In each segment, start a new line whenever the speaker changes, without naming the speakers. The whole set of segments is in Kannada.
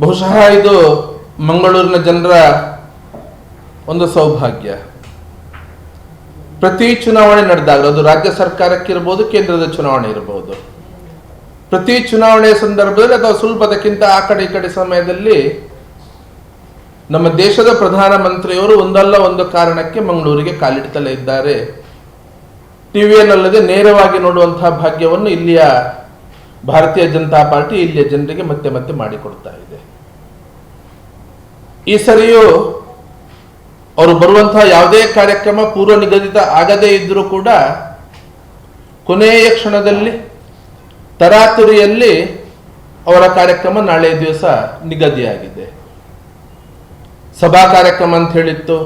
ಬಹುಶಃ ಇದು ಮಂಗಳೂರಿನ ಜನರ ಒಂದು ಸೌಭಾಗ್ಯ. ಪ್ರತಿ ಚುನಾವಣೆ ನಡೆದಾಗ, ಅದು ರಾಜ್ಯ ಸರ್ಕಾರಕ್ಕಿರ್ಬೋದು, ಕೇಂದ್ರದ ಚುನಾವಣೆ ಇರಬಹುದು ಪ್ರತಿ ಚುನಾವಣೆಯ ಸಂದರ್ಭದಲ್ಲಿ ಅಥವಾ ಸ್ವಲ್ಪದಕ್ಕಿಂತ ಆ ಕಡೆ ಈ ಕಡೆ ಸಮಯದಲ್ಲಿ ನಮ್ಮ ದೇಶದ ಪ್ರಧಾನಮಂತ್ರಿಯವರು ಒಂದಲ್ಲ ಒಂದು ಕಾರಣಕ್ಕೆ ಮಂಗಳೂರಿಗೆ ಕಾಲಿಡ್ತಲೇ ಇದ್ದಾರೆ. ಟಿವಿಯಲ್ಲದೆ ನೇರವಾಗಿ ನೋಡುವಂತಹ ಭಾಗ್ಯವನ್ನು ಇಲ್ಲಿಯ ಭಾರತೀಯ ಜನತಾ ಪಾರ್ಟಿ ಇಲ್ಲಿಯ ಜನರಿಗೆ ಮತ್ತೆ ಮತ್ತೆ ಮಾಡಿಕೊಡ್ತಾ ಈ ಸರಿಯೂ ಅವರು ಬರುವಂತಹ ಯಾವುದೇ ಕಾರ್ಯಕ್ರಮ ಪೂರ್ವ ನಿಗದಿತ ಆಗದೇ ಇದ್ರೂ ಕೂಡ ಕೊನೆಯ ಕ್ಷಣದಲ್ಲಿ ತರಾತುರಿಯಲ್ಲಿ ಅವರ ಕಾರ್ಯಕ್ರಮ ನಾಳೆ ದಿವಸ ನಿಗದಿಯಾಗಿದೆ. ಸಭಾ ಕಾರ್ಯಕ್ರಮ ಅಂತ ಹೇಳಿತ್ತು,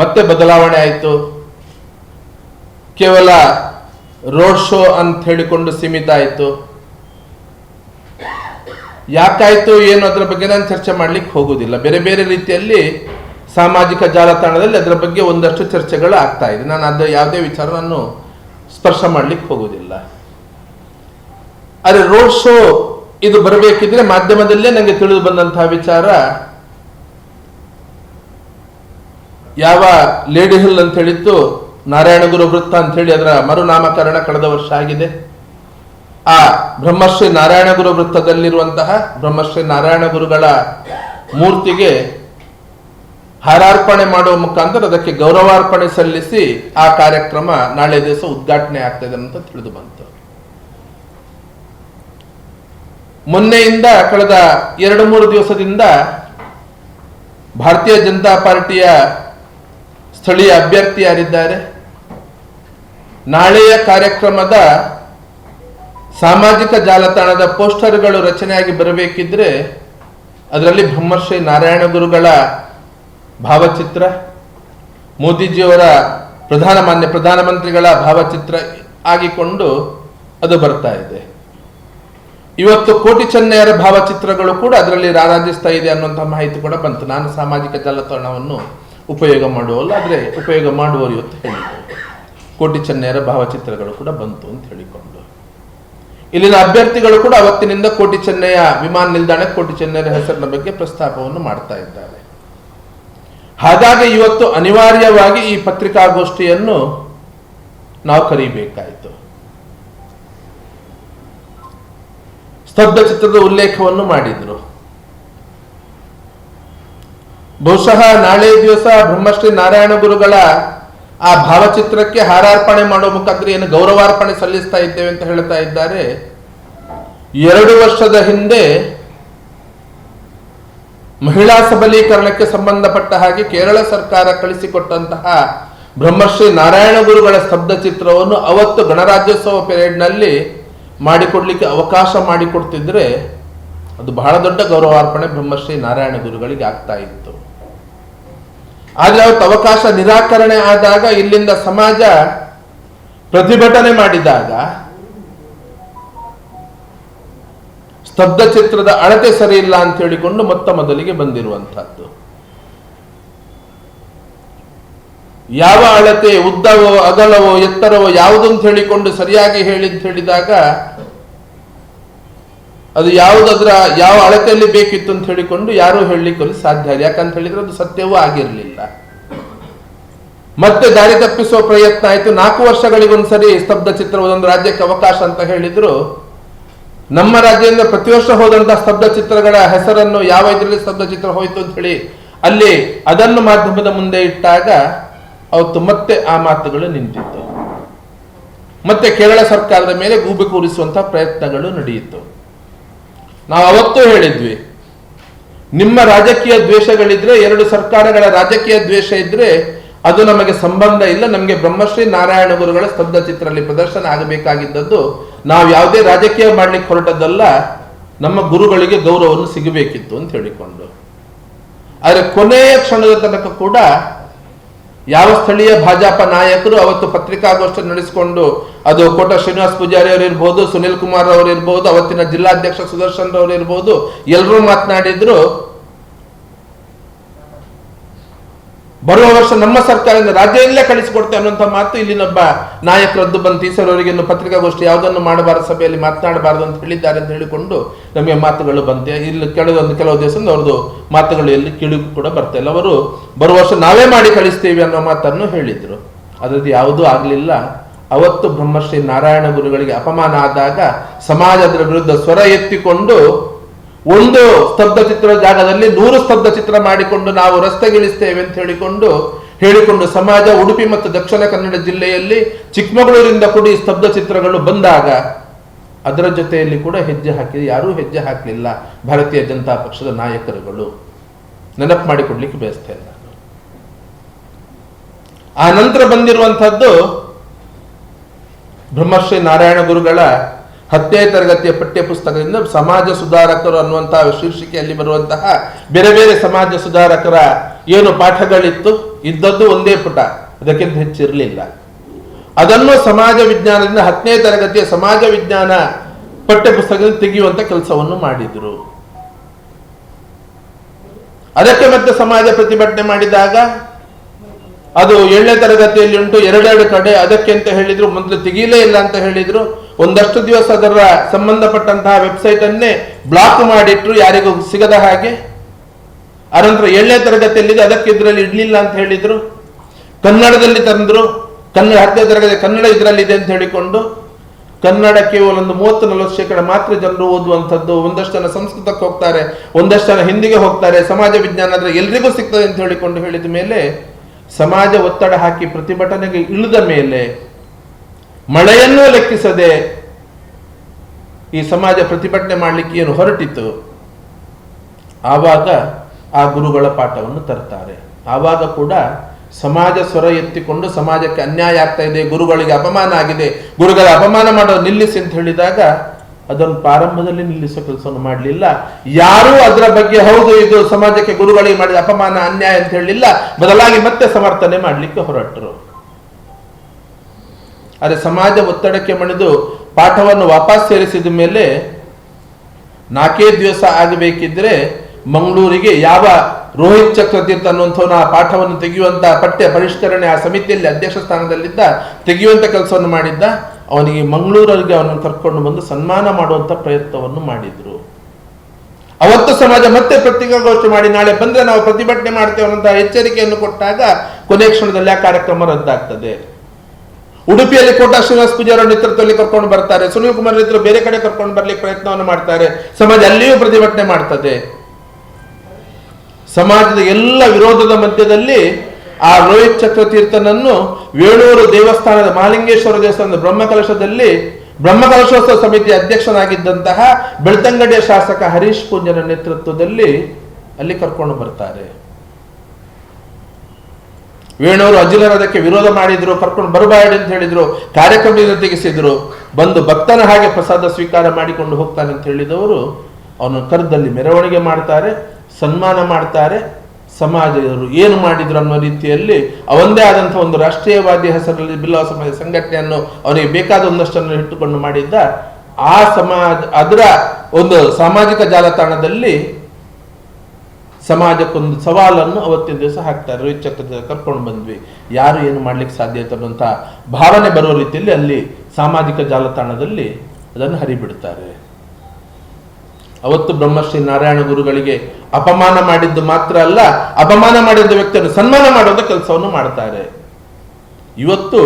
ಮತ್ತೆ ಬದಲಾವಣೆ ಆಯಿತು. ಕೇವಲ ರೋಡ್ ಶೋ ಅಂತ ಹೇಳಿಕೊಂಡು ಸೀಮಿತ ಆಯಿತು. ಯಾಕಾಯ್ತು, ಏನು ಅದರ ಬಗ್ಗೆ ನಾನು ಚರ್ಚೆ ಮಾಡ್ಲಿಕ್ಕೆ ಹೋಗುದಿಲ್ಲ ಬೇರೆ ಬೇರೆ ರೀತಿಯಲ್ಲಿ ಸಾಮಾಜಿಕ ಜಾಲತಾಣದಲ್ಲಿ ಅದರ ಬಗ್ಗೆ ಒಂದಷ್ಟು ಚರ್ಚೆಗಳು ಆಗ್ತಾ ಇದೆ. ನಾನು ಅದು ಯಾವುದೇ ವಿಚಾರ ನಾನು ಸ್ಪರ್ಶ ಮಾಡ್ಲಿಕ್ಕೆ ಹೋಗುವುದಿಲ್ಲ. ಆದರೆ ರೋಡ್ ಶೋ ಇದು ಬರಬೇಕಿದ್ರೆ ಮಾಧ್ಯಮದಲ್ಲೇ ನನಗೆ ತಿಳಿದು ಬಂದಂತಹ ವಿಚಾರ, ಯಾವ ಲೇಡಿ ಹಿಲ್ ಅಂತ ಹೇಳಿತ್ತು ನಾರಾಯಣಗುರು ವೃತ್ತ ಅಂತ ಹೇಳಿ ಅದರ ಮರುನಾಮಕರಣ ಕಳೆದ ವರ್ಷ ಆಗಿದೆ. ಆ ಬ್ರಹ್ಮಶ್ರೀ ನಾರಾಯಣ ಗುರು ವೃತ್ತದಲ್ಲಿರುವಂತಹ ಬ್ರಹ್ಮಶ್ರೀ ನಾರಾಯಣ ಗುರುಗಳ ಮೂರ್ತಿಗೆ ಹಾರಾರ್ಪಣೆ ಮಾಡುವ ಮುಖಾಂತರ ಅದಕ್ಕೆ ಗೌರವಾರ್ಪಣೆ ಸಲ್ಲಿಸಿ ಆ ಕಾರ್ಯಕ್ರಮ ನಾಳೆ ದಿವಸ ಉದ್ಘಾಟನೆ ಆಗ್ತದೆ ಅಂತ ತಿಳಿದು ಬಂತು. ಮೊನ್ನೆಯಿಂದ ಕಳೆದ ಎರಡು ಮೂರು ದಿವಸದಿಂದ ಭಾರತೀಯ ಜನತಾ ಪಾರ್ಟಿಯ ಸ್ಥಳೀಯ ಅಭ್ಯರ್ಥಿ ಯಾರಿದ್ದಾರೆ? ನಾಳೆಯ ಕಾರ್ಯಕ್ರಮದ ಸಾಮಾಜಿಕ ಜಾಲತಾಣದ ಪೋಸ್ಟರ್ಗಳು ರಚನೆಯಾಗಿ ಬರಬೇಕಿದ್ರೆ ಅದರಲ್ಲಿ ಬ್ರಹ್ಮಶ್ರೀ ನಾರಾಯಣ ಗುರುಗಳ ಭಾವಚಿತ್ರ, ಮೋದಿಜಿಯವರ ಪ್ರಧಾನ ಮಾನ್ಯ ಪ್ರಧಾನಮಂತ್ರಿಗಳ ಭಾವಚಿತ್ರ ಆಗಿಕೊಂಡು ಅದು ಬರ್ತಾ ಇದೆ. ಇವತ್ತು ಕೋಟಿ ಚೆನ್ನಯ್ಯರ ಭಾವಚಿತ್ರಗಳು ಕೂಡ ಅದರಲ್ಲಿ ರಾರಾಜಿಸ್ತಾ ಇದೆ ಅನ್ನುವಂಥ ಮಾಹಿತಿ ಕೂಡ ಬಂತು. ನಾನು ಸಾಮಾಜಿಕ ಜಾಲತಾಣವನ್ನು ಉಪಯೋಗ ಮಾಡುವಲ್ಲ ಆದರೆ ಉಪಯೋಗ ಮಾಡುವವರು ಇವತ್ತು ಹೇಳಿದರು ಕೋಟಿ ಚೆನ್ನಯ್ಯರ ಭಾವಚಿತ್ರಗಳು ಕೂಡ ಬಂತು ಅಂತ ಹೇಳಿಕೊಂಡು. ಇಲ್ಲಿನ ಅಭ್ಯರ್ಥಿಗಳು ಕೂಡ ಅವತ್ತಿನಿಂದ ಕೋಟಿ ಚೆನ್ನೈಯ ವಿಮಾನ ನಿಲ್ದಾಣ ಕೋಟಿ ಚೆನ್ನೈನ ಹೆಸರಿನ ಬಗ್ಗೆ ಪ್ರಸ್ತಾಪವನ್ನು ಮಾಡ್ತಾ ಇದ್ದಾರೆ. ಹಾಗಾಗಿ ಇವತ್ತು ಅನಿವಾರ್ಯವಾಗಿ ಈ ಪತ್ರಿಕಾಗೋಷ್ಠಿಯನ್ನು ನಾವು ಕರೀಬೇಕಾಯಿತು. ಸ್ತಬ್ಧ ಚಿತ್ರದ ಉಲ್ಲೇಖವನ್ನು ಮಾಡಿದ್ರು. ಬಹುಶಃ ನಾಳೆ ದಿವಸ ಬ್ರಹ್ಮಶ್ರೀ ನಾರಾಯಣ ಗುರುಗಳ ಆ ಭಾವಚಿತ್ರಕ್ಕೆ ಹಾರಾರ್ಪಣೆ ಮಾಡುವ ಮುಖಾಂತರ ಏನು ಗೌರವಾರ್ಪಣೆ ಸಲ್ಲಿಸ್ತಾ ಇದ್ದೇವೆ ಅಂತ ಹೇಳ್ತಾ ಇದ್ದಾರೆ. ಎರಡು ವರ್ಷದ ಹಿಂದೆ ಮಹಿಳಾ ಸಬಲೀಕರಣಕ್ಕೆ ಸಂಬಂಧಪಟ್ಟ ಹಾಗೆ ಕೇರಳ ಸರ್ಕಾರ ಕಳಿಸಿಕೊಟ್ಟಂತಹ ಬ್ರಹ್ಮಶ್ರೀ ನಾರಾಯಣ ಗುರುಗಳ ಸ್ತಬ್ಧ ಚಿತ್ರವನ್ನು ಅವತ್ತು ಗಣರಾಜ್ಯೋತ್ಸವ ಪೆರೇಡ್ನಲ್ಲಿ ಮಾಡಿಕೊಡ್ಲಿಕ್ಕೆ ಅವಕಾಶ ಮಾಡಿಕೊಡ್ತಿದ್ರೆ ಅದು ಬಹಳ ದೊಡ್ಡ ಗೌರವಾರ್ಪಣೆ ಬ್ರಹ್ಮಶ್ರೀ ನಾರಾಯಣ ಗುರುಗಳಿಗೆ ಆಗ್ತಾ ಇತ್ತು. ಆದರೆ ಅವತ್ತು ಅವಕಾಶ ನಿರಾಕರಣೆ ಆದಾಗ ಇಲ್ಲಿಂದ ಸಮಾಜ ಪ್ರತಿಭಟನೆ ಮಾಡಿದಾಗ ಸ್ತಬ್ಧ ಚಿತ್ರದ ಅಳತೆ ಸರಿ ಇಲ್ಲ ಅಂತ ಹೇಳಿಕೊಂಡು ಮೊತ್ತ ಮೊದಲಿಗೆ ಬಂದಿರುವಂತಹದ್ದು. ಯಾವ ಅಳತೆ, ಉದ್ದವೋ, ಅಗಲವೋ, ಎತ್ತರವೋ ಯಾವುದು ಅಂತ ಹೇಳಿಕೊಂಡು ಸರಿಯಾಗಿ ಹೇಳಿ ಅಂತ ಹೇಳಿದಾಗ ಅದು ಯಾವುದಾದ್ರ ಯಾವ ಅಳತೆಯಲ್ಲಿ ಬೇಕಿತ್ತು ಅಂತ ಹೇಳಿಕೊಂಡು ಯಾರೂ ಹೇಳಲಿಕ್ಕೆ ಸಾಧ್ಯ ಯಾಕಂತ ಹೇಳಿದ್ರೆ ಅದು ಸತ್ಯವೂ ಆಗಿರಲಿಲ್ಲ. ಮತ್ತೆ ದಾರಿ ತಪ್ಪಿಸುವ ಪ್ರಯತ್ನ ಆಯಿತು. ನಾಲ್ಕು ವರ್ಷಗಳಿಗೊಂದ್ಸರಿ ಸ್ತಬ್ಧ ಚಿತ್ರ ಒಂದೊಂದು ರಾಜ್ಯಕ್ಕೆ ಅವಕಾಶ ಅಂತ ಹೇಳಿದ್ರು. ನಮ್ಮ ರಾಜ್ಯದಿಂದ ಪ್ರತಿ ವರ್ಷ ಹೋದಂತಹ ಸ್ತಬ್ಧ ಚಿತ್ರಗಳ ಹೆಸರನ್ನು ಯಾವ ಇದರಲ್ಲಿ ಸ್ತಬ್ಧ ಚಿತ್ರ ಹೋಯಿತು ಅಂತ ಹೇಳಿ ಅಲ್ಲಿ ಅದನ್ನು ಮಾಧ್ಯಮದ ಮುಂದೆ ಇಟ್ಟಾಗ ಅವತ್ತು ಮತ್ತೆ ಆ ಮಾತುಗಳು ನಿಂತಿತ್ತು. ಮತ್ತೆ ಕೇರಳ ಸರ್ಕಾರದ ಮೇಲೆ ಗೂಬೆ ಕೂರಿಸುವಂತಹ ಪ್ರಯತ್ನಗಳು ನಡೆಯಿತು. ನಾವು ಅವತ್ತೂ ಹೇಳಿದ್ವಿ, ನಿಮ್ಮ ರಾಜಕೀಯ ದ್ವೇಷಗಳಿದ್ರೆ, ಎರಡು ಸರ್ಕಾರಗಳ ರಾಜಕೀಯ ದ್ವೇಷ ಇದ್ರೆ ಅದು ನಮಗೆ ಸಂಬಂಧ ಇಲ್ಲ. ನಮಗೆ ಬ್ರಹ್ಮಶ್ರೀ ನಾರಾಯಣ ಗುರುಗಳ ಸ್ತಬ್ಧ ಚಿತ್ರದಲ್ಲಿ ಪ್ರದರ್ಶನ ಆಗಬೇಕಾಗಿದ್ದದ್ದು, ನಾವು ಯಾವುದೇ ರಾಜಕೀಯ ಮಾಡ್ಲಿಕ್ಕೆ ಹೊರಟದ್ದಲ್ಲ, ನಮ್ಮ ಗುರುಗಳಿಗೆ ಗೌರವವನ್ನು ಸಿಗಬೇಕಿತ್ತು ಅಂತ ಹೇಳಿಕೊಂಡು. ಆದರೆ ಕೊನೆಯ ಕ್ಷಣದ ತನಕ ಕೂಡ ಯಾವ ಸ್ಥಳೀಯ ಭಾಜಪ ನಾಯಕರು ಅವತ್ತು ಪತ್ರಿಕಾಗೋಷ್ಠಿ ನಡೆಸಿಕೊಂಡು ಅದು ಕೋಟ ಶ್ರೀನಿವಾಸ್ ಪೂಜಾರಿ ಅವರು ಇರ್ಬೋದು ಸುನಿಲ್ ಕುಮಾರ್ ಅವರು ಇರ್ಬೋದು ಅವತ್ತಿನ ಜಿಲ್ಲಾಧ್ಯಕ್ಷ ಸುದರ್ಶನ್ ಅವರು ಇರ್ಬೋದು ಎಲ್ಲರೂ ಮಾತನಾಡಿದ್ರು ಬರುವ ವರ್ಷ ನಮ್ಮ ಸರ್ಕಾರದಿಂದ ರಾಜ್ಯದಲ್ಲೇ ಕಳಿಸಿಕೊಡ್ತೆ ಅನ್ನುವಂಥ ಮಾತು ಇಲ್ಲಿನೊಬ್ಬ ನಾಯಕರದ್ದು ಬಂದು ಈಸರವರಿಗೆ ಅವರಿಗೆ ಪತ್ರಿಕಾಗೋಷ್ಠಿ ಯಾವುದನ್ನು ಮಾಡಬಾರದು ಸಭೆಯಲ್ಲಿ ಮಾತನಾಡಬಾರದು ಅಂತ ಹೇಳಿದ್ದಾರೆ ಅಂತ ಹೇಳಿಕೊಂಡು ನಮಗೆ ಮಾತುಗಳು ಬಂತೆ ಇಲ್ಲಿ ಕೆಲವೊಂದು ಕೆಲವು ದಿವಸದಿಂದ ಅವ್ರದ್ದು ಮಾತುಗಳು ಎಲ್ಲಿ ಕೇಳಿ ಕೂಡ ಬರ್ತಾ ಇಲ್ಲ. ಅವರು ಬರುವ ವರ್ಷ ನಾವೇ ಮಾಡಿ ಕಳಿಸ್ತೀವಿ ಅನ್ನೋ ಮಾತನ್ನು ಹೇಳಿದ್ರು. ಅದರದ್ದು ಯಾವುದೂ ಆಗಲಿಲ್ಲ. ಅವತ್ತು ಬ್ರಹ್ಮಶ್ರೀ ನಾರಾಯಣ ಗುರುಗಳಿಗೆ ಅಪಮಾನ ಆದಾಗ ಸಮಾಜದ ವಿರುದ್ಧ ಸ್ವರ ಎತ್ತಿಕೊಂಡು ಒಂದು ಸ್ತಬ್ಧ ಚಿತ್ರ ಜಾಗದಲ್ಲಿ ನೂರು ಸ್ತಬ್ಧ ಚಿತ್ರ ಮಾಡಿಕೊಂಡು ನಾವು ರಸ್ತೆಗಿಳಿಸ್ತೇವೆ ಅಂತ ಹೇಳಿಕೊಂಡು ಹೇಳಿಕೊಂಡು ಸಮಾಜ, ಉಡುಪಿ ಮತ್ತು ದಕ್ಷಿಣ ಕನ್ನಡ ಜಿಲ್ಲೆಯಲ್ಲಿ ಚಿಕ್ಕಮಗಳೂರಿಂದ ಕೂಡಿ ಸ್ತಬ್ಧ ಚಿತ್ರಗಳು ಬಂದಾಗ ಅದರ ಜೊತೆಯಲ್ಲಿ ಕೂಡ ಹೆಜ್ಜೆ ಹಾಕಿ, ಯಾರೂ ಹೆಜ್ಜೆ ಹಾಕಲಿಲ್ಲ. ಭಾರತೀಯ ಜನತಾ ಪಕ್ಷದ ನಾಯಕರುಗಳು. ನೆನಪು ಮಾಡಿಕೊಡ್ಲಿಕ್ಕೆ ಬಯಸ್ತೇನೆ ನಾನು. ಆ ನಂತರ ಬಂದಿರುವಂತಹದ್ದು ಬ್ರಹ್ಮಶ್ರೀ ನಾರಾಯಣ ಗುರುಗಳ ಹತ್ತನೇ ತರಗತಿಯ ಪಠ್ಯಪುಸ್ತಕದಿಂದ ಸಮಾಜ ಸುಧಾರಕರು ಅನ್ನುವಂತಹ ಶೀರ್ಷಿಕೆಯಲ್ಲಿ ಬರುವಂತಹ ಬೇರೆ ಬೇರೆ ಸಮಾಜ ಸುಧಾರಕರ ಏನು ಪಾಠಗಳಿತ್ತು? ಇದ್ದದ್ದು ಒಂದೇ ಪುಟ. ಅದಕ್ಕಿಂತ ಹೆಚ್ಚಿರಲಿಲ್ಲ. ಅದನ್ನು ಸಮಾಜ ವಿಜ್ಞಾನದಿಂದ ಹತ್ತನೇ ತರಗತಿಯ ಸಮಾಜ ವಿಜ್ಞಾನ ಪಠ್ಯಪುಸ್ತಕದಿಂದ ತೆಗೆಯುವಂತ ಕೆಲಸವನ್ನು ಮಾಡಿದ್ರು. ಅದಕ್ಕೆ ಮತ್ತೆ ಸಮಾಜ ಪ್ರತಿಭಟನೆ ಮಾಡಿದಾಗ ಅದು ಏಳನೇ ತರಗತಿಯಲ್ಲಿ ಉಂಟು, ಎರಡೆರಡು ಕಡೆ ಅದಕ್ಕೆ ಅಂತ ಹೇಳಿದ್ರು ಮೊದಲು ತೆಗೀಲೇ ಇಲ್ಲ ಅಂತ ಹೇಳಿದ್ರು. ಒಂದಷ್ಟು ದಿವಸ ಅದರ ಸಂಬಂಧಪಟ್ಟಂತಹ ವೆಬ್ಸೈಟ್ ಅನ್ನೇ ಬ್ಲಾಕ್ ಮಾಡಿಟ್ರು ಯಾರಿಗೂ ಸಿಗದ ಹಾಗೆ. ಅನಂತರ ಏಳನೇ ತರಗತಿಯಲ್ಲಿದೆ, ಅದಕ್ಕೆ ಇದರಲ್ಲಿ ಇಡ್ಲಿಲ್ಲ ಅಂತ ಹೇಳಿದ್ರು. ಕನ್ನಡದಲ್ಲಿ ತಂದ್ರು. ಕನ್ನಡ, ಹತ್ತನೇ ತರಗತಿ ಕನ್ನಡ ಇದರಲ್ಲಿ ಇದೆ ಅಂತ ಹೇಳಿಕೊಂಡು, ಕನ್ನಡ ಕೇವಲ ಒಂದು ಮೂವತ್ತು ನಲವತ್ತು ಶೇಕಡ ಮಾತ್ರ ಜನರು ಓದುವಂಥದ್ದು. ಒಂದಷ್ಟು ಜನ ಸಂಸ್ಕೃತಕ್ಕೆ ಹೋಗ್ತಾರೆ, ಒಂದಷ್ಟು ಜನ ಹಿಂದಿಗೆ ಹೋಗ್ತಾರೆ. ಸಮಾಜ ವಿಜ್ಞಾನ ಅಂದ್ರೆ ಎಲ್ರಿಗೂ ಸಿಗ್ತದೆ ಅಂತ ಹೇಳಿಕೊಂಡು ಹೇಳಿದ ಮೇಲೆ, ಸಮಾಜ ಒತ್ತಡ ಹಾಕಿ ಪ್ರತಿಭಟನೆಗೆ ಇಳಿದ ಮೇಲೆ ಮಳೆಯನ್ನೂ ಲೆಕ್ಕಿಸದೆ ಈ ಸಮಾಜ ಪ್ರತಿಭಟನೆ ಮಾಡಲಿಕ್ಕೆ ಏನು ಹೊರಟಿತು ಆವಾಗ ಆ ಗುರುಗಳ ಪಾಠವನ್ನು ತರ್ತಾರೆ. ಆವಾಗ ಕೂಡ ಸಮಾಜ ಸ್ವರ ಎತ್ತಿಕೊಂಡು ಸಮಾಜಕ್ಕೆ ಅನ್ಯಾಯ ಆಗ್ತಾ ಇದೆ, ಗುರುಗಳಿಗೆ ಅಪಮಾನ ಆಗಿದೆ, ಗುರುಗಳ ಅಪಮಾನ ಮಾಡೋದು ನಿಲ್ಲಿಸಿ ಅಂತ ಹೇಳಿದಾಗ ಅದನ್ನು ಪ್ರಾರಂಭದಲ್ಲಿ ನಿಲ್ಲಿಸೋ ಕೆಲಸವನ್ನು ಮಾಡಲಿಲ್ಲ. ಯಾರೂ ಅದರ ಬಗ್ಗೆ ಹೌದು ಇದು ಸಮಾಜಕ್ಕೆ ಗುರುಗಳಿಗೆ ಮಾಡಿದ ಅಪಮಾನ, ಅನ್ಯಾಯ ಅಂತ ಹೇಳಲಿಲ್ಲ ಬದಲಾಗಿ ಮತ್ತೆ ಸಮರ್ಥನೆ ಮಾಡಲಿಕ್ಕೆ ಹೊರಟರು. ಆದರೆ ಸಮಾಜ ಒತ್ತಡಕ್ಕೆ ಮಣಿದು ಪಾಠವನ್ನು ವಾಪಸ್ ಸೇರಿಸಿದ ಮೇಲೆ ನಾಲ್ಕೇ ದಿವಸ ಆಗಬೇಕಿದ್ರೆ ಮಂಗಳೂರಿಗೆ ಯಾವ ರೋಹಿತ್ ಚಕ್ರತೀರ್ಥ ಅನ್ನುವಂಥವನ ಆ ಪಾಠವನ್ನು ತೆಗೆಯುವಂಥ ಪಠ್ಯ ಪರಿಷ್ಕರಣೆ ಆ ಸಮಿತಿಯಲ್ಲಿ ಅಧ್ಯಕ್ಷ ಸ್ಥಾನದಲ್ಲಿದ್ದ, ತೆಗೆಯುವಂಥ ಕೆಲಸವನ್ನು ಮಾಡಿದ್ದ, ಅವನಿಗೆ ಮಂಗಳೂರಿಗೆ ಅವನನ್ನು ಕರ್ಕೊಂಡು ಬಂದು ಸನ್ಮಾನ ಮಾಡುವಂತ ಪ್ರಯತ್ನವನ್ನು ಮಾಡಿದ್ರು. ಅವತ್ತು ಸಮಾಜ ಮತ್ತೆ ಪತ್ರಿಕಾಗೋಷ್ಠಿ ಮಾಡಿ, ನಾಳೆ ಬಂದರೆ ನಾವು ಪ್ರತಿಭಟನೆ ಮಾಡ್ತೇವೆ ಅನ್ನುವಂತಹ ಎಚ್ಚರಿಕೆಯನ್ನು ಕೊಟ್ಟಾಗ ಕೊನೆ ಕ್ಷಣದಲ್ಲಿ ಆ ಕಾರ್ಯಕ್ರಮ ರದ್ದಾಗ್ತದೆ. ಉಡುಪಿಯಲ್ಲಿ ಕೋಟಾ ಶ್ರೀನಿವಾಸ ಪೂಜಾರ ನೇತೃತ್ವದಲ್ಲಿ ಕರ್ಕೊಂಡು ಬರ್ತಾರೆ. ಸುನೀಲ್ ಕುಮಾರ್ ರೈತರು ಬೇರೆ ಕಡೆ ಕರ್ಕೊಂಡು ಬರ್ಲಿಕ್ಕೆ ಪ್ರಯತ್ನವನ್ನು ಮಾಡ್ತಾರೆ. ಸಮಾಜ ಅಲ್ಲಿಯೂ ಪ್ರತಿಭಟನೆ ಮಾಡ್ತದೆ. ಸಮಾಜದ ಎಲ್ಲ ವಿರೋಧದ ಮಧ್ಯದಲ್ಲಿ ಆ ರೋಹಿತ್ ಚಕ್ರತೀರ್ಥನನ್ನು ವೇಣೂರು ದೇವಸ್ಥಾನದ ಮಹಾಲಿಂಗೇಶ್ವರ ದೇವಸ್ಥಾನದ ಬ್ರಹ್ಮಕಲಶದಲ್ಲಿ ಬ್ರಹ್ಮಕಲಶೋತ್ಸವ ಸಮಿತಿ ಅಧ್ಯಕ್ಷನಾಗಿದ್ದಂತಹ ಬೆಳ್ತಂಗಡಿಯ ಶಾಸಕ ಹರೀಶ್ ಪೂಂಜನ ನೇತೃತ್ವದಲ್ಲಿ ಅಲ್ಲಿ ಕರ್ಕೊಂಡು ಬರ್ತಾರೆ. ವೇಣೂರು ಅಜಿಲರು ಅದಕ್ಕೆ ವಿರೋಧ ಮಾಡಿದ್ರು, ಕರ್ಕೊಂಡು ಬರಬಾರ್ದು ಅಂತ ಹೇಳಿದ್ರು, ಕಾರ್ಯಕ್ರಮದಿಂದ ತೆಗೆಸಿದ್ರು. ಬಂದು ಭಕ್ತನ ಹಾಗೆ ಪ್ರಸಾದ ಸ್ವೀಕಾರ ಮಾಡಿಕೊಂಡು ಹೋಗ್ತಾನೆ ಅಂತ ಹೇಳಿದವರು, ಅವನು ಕರ್ದಲ್ಲಿ ಮೆರವಣಿಗೆ ಮಾಡ್ತಾರೆ, ಸನ್ಮಾನ ಮಾಡ್ತಾರೆ, ಸಮಾಜದವರು ಏನು ಮಾಡಿದ್ರು ಅನ್ನೋ ರೀತಿಯಲ್ಲಿ ಅವಂದೇ ಆದಂಥ ಒಂದು ರಾಷ್ಟ್ರೀಯವಾದಿ ಹೆಸರಲ್ಲಿ ಬಿಲ್ಲವ ಸಮಾಜ ಸಂಘಟನೆಯನ್ನು ಅವನಿಗೆ ಬೇಕಾದ ಒಂದಷ್ಟನ್ನು ಇಟ್ಟುಕೊಂಡು ಮಾಡಿದ್ದ, ಆ ಸಮಾಜ, ಅದರ ಒಂದು ಸಾಮಾಜಿಕ ಜಾಲತಾಣದಲ್ಲಿ ಸಮಾಜಕ್ಕೊಂದು ಸವಾಲನ್ನು ಅವತ್ತಿನ ದಿವಸ ಹಾಕ್ತಾರೆ ರೋಹಿತ್ ಚಕ್ರದ ಕರ್ಕೊಂಡು ಬಂದ್ವಿ. ಯಾರು ಏನು ಮಾಡ್ಲಿಕ್ಕೆ ಸಾಧ್ಯ ಆಯ್ತು ಭಾವನೆ ಬರುವ ರೀತಿಯಲ್ಲಿ ಅಲ್ಲಿ ಸಾಮಾಜಿಕ ಜಾಲತಾಣದಲ್ಲಿ ಅದನ್ನು ಹರಿಬಿಡ್ತಾರೆ. ಅವತ್ತು ಬ್ರಹ್ಮಶ್ರೀ ನಾರಾಯಣ ಗುರುಗಳಿಗೆ ಅಪಮಾನ ಮಾಡಿದ್ದು ಮಾತ್ರ ಅಲ್ಲ, ಅಪಮಾನ ಮಾಡಿದ ವ್ಯಕ್ತಿಯನ್ನು ಸನ್ಮಾನ ಮಾಡುವಂತ ಕೆಲಸವನ್ನು ಮಾಡ್ತಾರೆ. ಇವತ್ತು